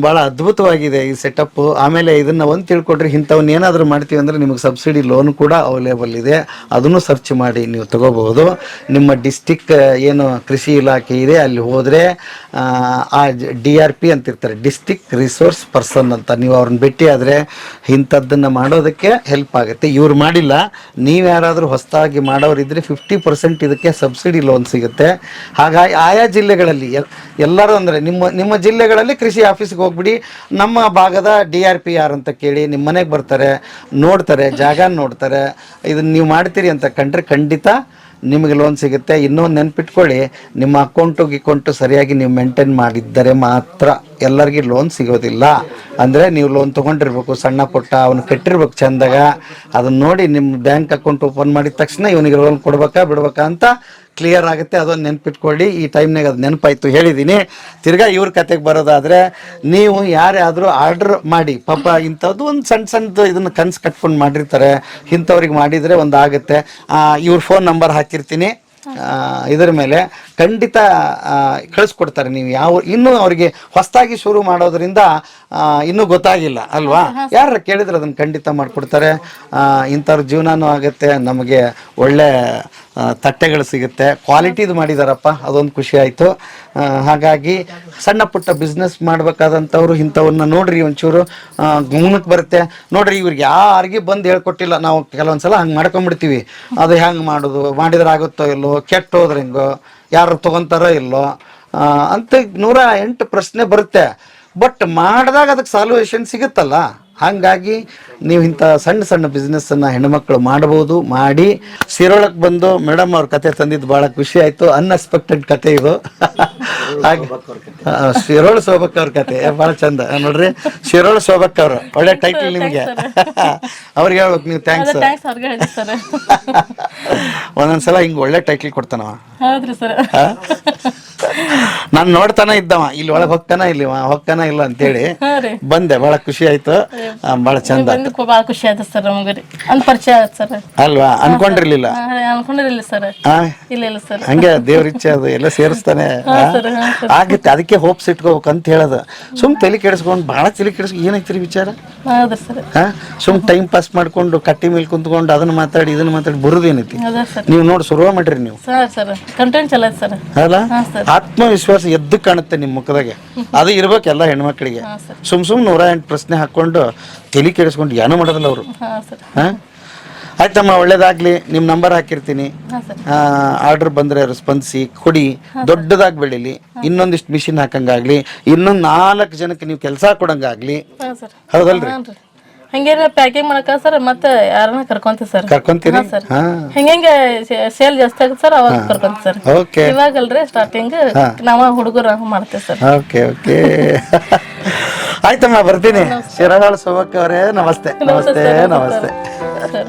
ಭಾಳ ಅದ್ಭುತವಾಗಿದೆ ಈ ಸೆಟಪ್ ಆಮೇಲೆ ಇದನ್ನ ಒಂದು ತಿಳ್ಕೊಟ್ರೆ ಇಂಥವನ್ನ ಏನಾದರೂ ಮಾಡ್ತೀವಿ ಅಂದ್ರೆ ನಿಮಗೆ ಸಬ್ಸಿಡಿ ಲೋನ್ ಕೂಡ ಅವೈಲೇಬಲ್ ಇದೆ. ಅದನ್ನು ಸರ್ಚ್ ಮಾಡಿ ನೀವು ತಗೋಬಹುದು. ನಿಮ್ಮ ಡಿಸ್ಟಿಕ್ ಏನು ಕೃಷಿ ಇಲಾಖೆ ಇದೆ ಅಲ್ಲಿ ಹೋದರೆ ಆ, ಡಿ ಆರ್ ಪಿ ಅಂತ ಇರ್ತಾರೆ ಡಿಸ್ಟಿಕ್ ರಿಸೋರ್ಸ್ ಪರ್ಸನ್ ಅಂತ. ನೀವು ಅವ್ರನ್ನ ಭೇಟಿ ಆದರೆ ಇಂಥದ್ದನ್ನ ಮಾಡೋದಕ್ಕೆ ಹೆಲ್ಪ್ ಆಗುತ್ತೆ. ಇವ್ರು ಮಾಡಿಲ್ಲ ನೀವು ಯಾರಾದರೂ ಹೊಸದಾಗಿ ಮಾಡೋರಿದ್ರೆ ಫಿಫ್ಟಿ ಪರ್ಸೆಂಟ್ ಇದಕ್ಕೆ ಸಬ್ಸಿಡಿ ಲೋನ್ ಸಿಗುತ್ತೆ. ಹಾಗಾಗಿ ಆಯಾ ಜಿಲ್ಲೆಗಳಲ್ಲಿ ಎಲ್- ಎಲ್ಲರೂ ಅಂದರೆ ನಿಮ್ಮ ನಿಮ್ಮ ಜಿಲ್ಲೆಗಳಲ್ಲಿ ಕೃಷಿ ಆಫೀಸ್ಗೆ ಹೋಗ್ಬಿಡಿ. ನಮ್ಮ ಭಾಗದ ಡಿ ಆರ್ ಪಿ ಆರ್ ಅಂತ ಕೇಳಿ ನಿಮ್ಮ ಮನೆಗೆ ಬರ್ತಾರೆ, ನೋಡ್ತಾರೆ, ಜಾಗ ನೋಡ್ತಾರೆ. ಇದನ್ನ ನೀವು ಮಾಡ್ತೀರಿ ಅಂತ ಕಂಡ್ರೆ ಖಂಡಿತ ನಿಮಗೆ ಲೋನ್ ಸಿಗುತ್ತೆ. ಇನ್ನೊಂದು ನೆನ್ಪಿಟ್ಕೊಳ್ಳಿ, ನಿಮ್ಮ ಅಕೌಂಟು ಗಿಕೌಂಟು ಸರಿಯಾಗಿ ನೀವು ಮೇಂಟೈನ್ ಮಾಡಿದ್ದರೆ ಮಾತ್ರ ಎಲ್ಲರಿಗೂ ಲೋನ್ ಸಿಗೋದಿಲ್ಲ. ಅಂದರೆ ನೀವು ಲೋನ್ ತೊಗೊಂಡಿರ್ಬೇಕು, ಸಣ್ಣ ಪುಟ್ಟ ಅವನು ಕಟ್ಟಿರ್ಬೇಕು ಚೆಂದಾಗ. ಅದನ್ನ ನೋಡಿ ನಿಮ್ಮ ಬ್ಯಾಂಕ್ ಅಕೌಂಟ್ ಓಪನ್ ಮಾಡಿದ ತಕ್ಷಣ ಇವನಿಗೆ ಲೋನ್ ಕೊಡ್ಬೇಕಾ ಬಿಡ್ಬೇಕಾ ಅಂತ ಕ್ಲಿಯರ್ ಆಗುತ್ತೆ ಅದೊಂದು ನೆನ್ಪಿಟ್ಕೊಳ್ಳಿ. ಈ ಟೈಮ್ನಾಗ ಅದು ನೆನಪಾಯಿತು. ಹೇಳಿದ್ದೀನಿ ತಿರ್ಗಾ ಇವ್ರ ಕತೆಗೆ ಬರೋದಾದರೆ ನೀವು ಯಾರ್ಯಾದರೂ ಆರ್ಡ್ರ್ ಮಾಡಿ ಪಾಪ ಇಂಥದ್ದು ಒಂದು ಸಣ್ಣ ಸಣ್ಣದು ಇದನ್ನು ಕನ್ಸು ಕಟ್ಕೊಂಡು ಮಾಡಿರ್ತಾರೆ. ಇಂಥವ್ರಿಗೆ ಮಾಡಿದರೆ ಒಂದು ಆಗುತ್ತೆ. ಇವ್ರ ಫೋನ್ ನಂಬರ್ ಹಾಕಿರ್ತೀನಿ. ಇದರ ಮೇಲೆ ಖಂಡಿತ ಕಳಿಸ್ಕೊಡ್ತಾರೆ ನೀವು ಯಾವ ಇನ್ನೂ ಅವರಿಗೆ ಹೊಸದಾಗಿ ಶುರು ಮಾಡೋದ್ರಿಂದ ಇನ್ನೂ ಗೊತ್ತಾಗಿಲ್ಲ ಅಲ್ವಾ? ಯಾರು ಕೇಳಿದ್ರೆ ಅದನ್ನು ಖಂಡಿತ ಮಾಡಿಕೊಡ್ತಾರೆ. ಇಂಥವ್ರ ಜೀವನನೂ ಆಗುತ್ತೆ. ನಮಗೆ ಒಳ್ಳೆ ತಟ್ಟೆಗಳು ಸಿಗುತ್ತೆ. ಕ್ವಾಲಿಟಿದು ಮಾಡಿದಾರಪ್ಪ. ಅದೊಂದು ಖುಷಿ ಆಯಿತು. ಹಾಗಾಗಿ ಸಣ್ಣ ಪುಟ್ಟ ಬಿಸ್ನೆಸ್ ಮಾಡಬೇಕಾದಂಥವ್ರು ಇಂಥವನ್ನ ನೋಡ್ರಿ ಒಂಚೂರು. ಗಮನಕ್ಕೆ ಬರುತ್ತೆ. ನೋಡ್ರಿ, ಇವ್ರಿಗೆ ಯಾರಿಗೆ ಬಂದು ಹೇಳ್ಕೊಟ್ಟಿಲ್ಲ. ನಾವು ಕೆಲವೊಂದ್ಸಲ ಹಂಗೆ ಮಾಡ್ಕೊಂಬಿಡ್ತೀವಿ. ಅದು ಹೆಂಗೆ ಮಾಡೋದು ಮಾಡಿದ್ರೆ ಆಗುತ್ತೋ ಇಲ್ಲೋ ಕೆಟ್ಟ ಹೋದ್ರೆ ಹೆಂಗೋ ಯಾರು ತೊಗೊಂತಾರೋ ಇಲ್ಲೋ. ಅಂತ ನೂರ ಎಂಟು ಪ್ರಶ್ನೆ ಬರುತ್ತೆ. ಬಟ್ ಮಾಡಿದಾಗ ಅದಕ್ಕೆ ಸಾಲ್ವೇಷನ್ ಸಿಗುತ್ತಲ್ಲ. ಹಾಗಾಗಿ ನೀವು ಇಂಥ ಸಣ್ಣ ಸಣ್ಣ ಬಿಸ್ನೆಸ್ಸನ್ನು ಹೆಣ್ಮಕ್ಳು ಮಾಡ್ಬೋದು ಮಾಡಿ ಸಿರೋಳಕ್ಕೆ ಬಂದು ಮೇಡಮ್ ಅವ್ರ ಕತೆ ತಂದಿದ್ದು ಭಾಳ ಖುಷಿ ಆಯಿತು. ಅನ್ಎಕ್ಸ್ಪೆಕ್ಟೆಡ್ ಕತೆ ಇದು. ಹಾಗೆ ಶಿರೋಳ ಶೋಭಕ್ ಅವ್ರ ಕತೆ. ಭಾಳ ಚಂದ. ನೋಡ್ರಿ ಶಿರೋಳ ಶೋಭಕ್ ಅವರು. ಒಳ್ಳೆ ಟೈಟಲ್ ನಿಮಗೆ. ಅವ್ರಿಗೆ ಹೇಳ್ಬೇಕು ನೀವು ಥ್ಯಾಂಕ್ಸ್ ಥ್ಯಾಂಕ್ಸ್ ಅವ್ರಿಗೆ ಹೇಳಿ ಸರ್. ಒಂದೊಂದ್ಸಲ ಹಿಂಗೆ ಒಳ್ಳೆ ಟೈಟಲ್ ಕೊಡ್ತಾನವ. ಹೌದ್ರಿ ಸರ್. ನಾನು ನೋಡ್ತಾನ ಇದ್ದವ. ಇಲ್ಲಿ ಒಳಗ್ ಹೋಗ್ತಾನ ಇಲ್ಲಿ ಹೋಗ್ತಾನ ಇಲ್ಲ ಅಂತ ಹೇಳಿ ಬಂದೆ. ಬಹಳ ಖುಷಿ ಆಯ್ತು. ಬಹಳ ಚಂದ ಬಹಳ ಖುಷಿ ಆಯ್ತು ಸರ್ ನಮ್ಗೆ ಅಂತ ಪರಿಚಯ ಆಯ್ತು ಸರ್. ಅಲ್ವಾ? ಅನ್ಕೊಂಡಿರ್ಲಿಲ್ಲ? ಅನ್ಕೊಂಡಿರ್ಲಿಲ್ಲ ಸರ್. ಇಲ್ಲ ಇಲ್ಲ ಸರ್. ಹಂಗೆ ದೇವ್ರ ಇಚ್ಛೆ ಅದು ಎಲ್ಲ ಸೇರಿಸ್ತಾನೆ. ಆಗುತ್ತೆ. ಅದಕ್ಕೆ ಹೋಪ್ಸ್ ಇಟ್ಕೋಬೇಕು ಅಂತ ಹೇಳೋದು. ಸುಮ್ ತಲೆ ಕೆಡಿಸ್ಕೊಂಡು ಬಹಳ ತಲೆ ಕೆಡಿಸ್ಕೊಂಡು ಏನೈತ್ರಿ ವಿಚಾರ? ಸುಮ್ ಟೈಮ್ ಪಾಸ್ ಮಾಡ್ಕೊಂಡು ಕಟ್ಟಿ ಮೇಲೆ ಕುಂತ್ಕೊಂಡು ಅದನ್ನ ಮಾತಾಡಿ ಇದನ್ನ ಮಾತಾಡಿ ಬರುದೇನೈತಿ ನೀವು ನೋಡಿ ಶುರುವ ಮಾಡ್ರಿ ನೀವು. ಕಂಟೆಂಟ್ ಚಲೋ ಸರ್. ಅಲ್ಲ? ಆತ್ಮವಿಶ್ವಾಸ ಎದ್ದು ಕಾಣುತ್ತೆ ನಿಮ್ಮ ಮುಖದಾಗೆ. ಅದು ಇರ್ಬೇಕು ಎಲ್ಲ ಹೆಣ್ಮಕ್ಳಿಗೆ. ಸುಮ್ ಸುಮ್ ನೂರ ಎಂಟು ಪ್ರಶ್ನೆ ಹಾಕೊಂಡು ತಲೆ ಕೆಡಿಸ್ಕೊಂಡು ಏನೂ ಮಾಡೋದಿಲ್ಲ ಅವರು. ಹಾಂ ಆಯ್ತಮ್ಮ ಒಳ್ಳೇದಾಗ್ಲಿ. ನಿಮ್ಮ ನಂಬರ್ ಹಾಕಿರ್ತೀನಿ. ಆರ್ಡರ್ ಬಂದ್ರೆ ಸ್ಪಂದಿಸಿ ಕೊಡಿ. ದೊಡ್ಡದಾಗಿ ಬೆಳೀಲಿ. ಇನ್ನೊಂದಿಷ್ಟು ಮಿಷಿನ್ ಹಾಕಂಗಾಗ್ಲಿ. ಇನ್ನೊಂದು ನಾಲ್ಕು ಜನಕ್ಕೆ ನೀವು ಕೆಲಸ ಕೊಡಂಗಾಗ್ಲಿ. ಹೌದಲ್ರಿ? ಹಂಗೇನ ಪ್ಯಾಕಿಂಗ್ ಮಾಡಕ ಸರ್ ಮತ್ತೆ ಯಾರನ್ನ ಕರ್ಕೊಂತೀವಿ ಸರ್. ಕರ್ಕೊಂತೀರಿ? ಸರ್. ಹಾ. ಹೆಂಗೆ ಸೇಲ್ ಜಾಸ್ತಿ ಆಗುತ್ತೆ ಸರ್ ಅವಾಗ ಕರ್ಕೊಂತೀವಿ ಸರ್. ಓಕೆ ಇವಾಗಲ್ರಿ ಸ್ಟಾರ್ಟಿಂಗ್ ನಾವ ಹುಡುಗರು ಮಾಡ್ತೇವೆ ಸರ್. ಓಕೆ ಓಕೆ ಆಯ್ತಮ್ಮ ಬರ್ತೀನಿ. ಶಿರಗಾಳ ಸೋಮಕ್ಕ ಅವರೇ ನಮಸ್ತೆ. ನಮಸ್ತೆ ನಮಸ್ತೆ. ಸರ್.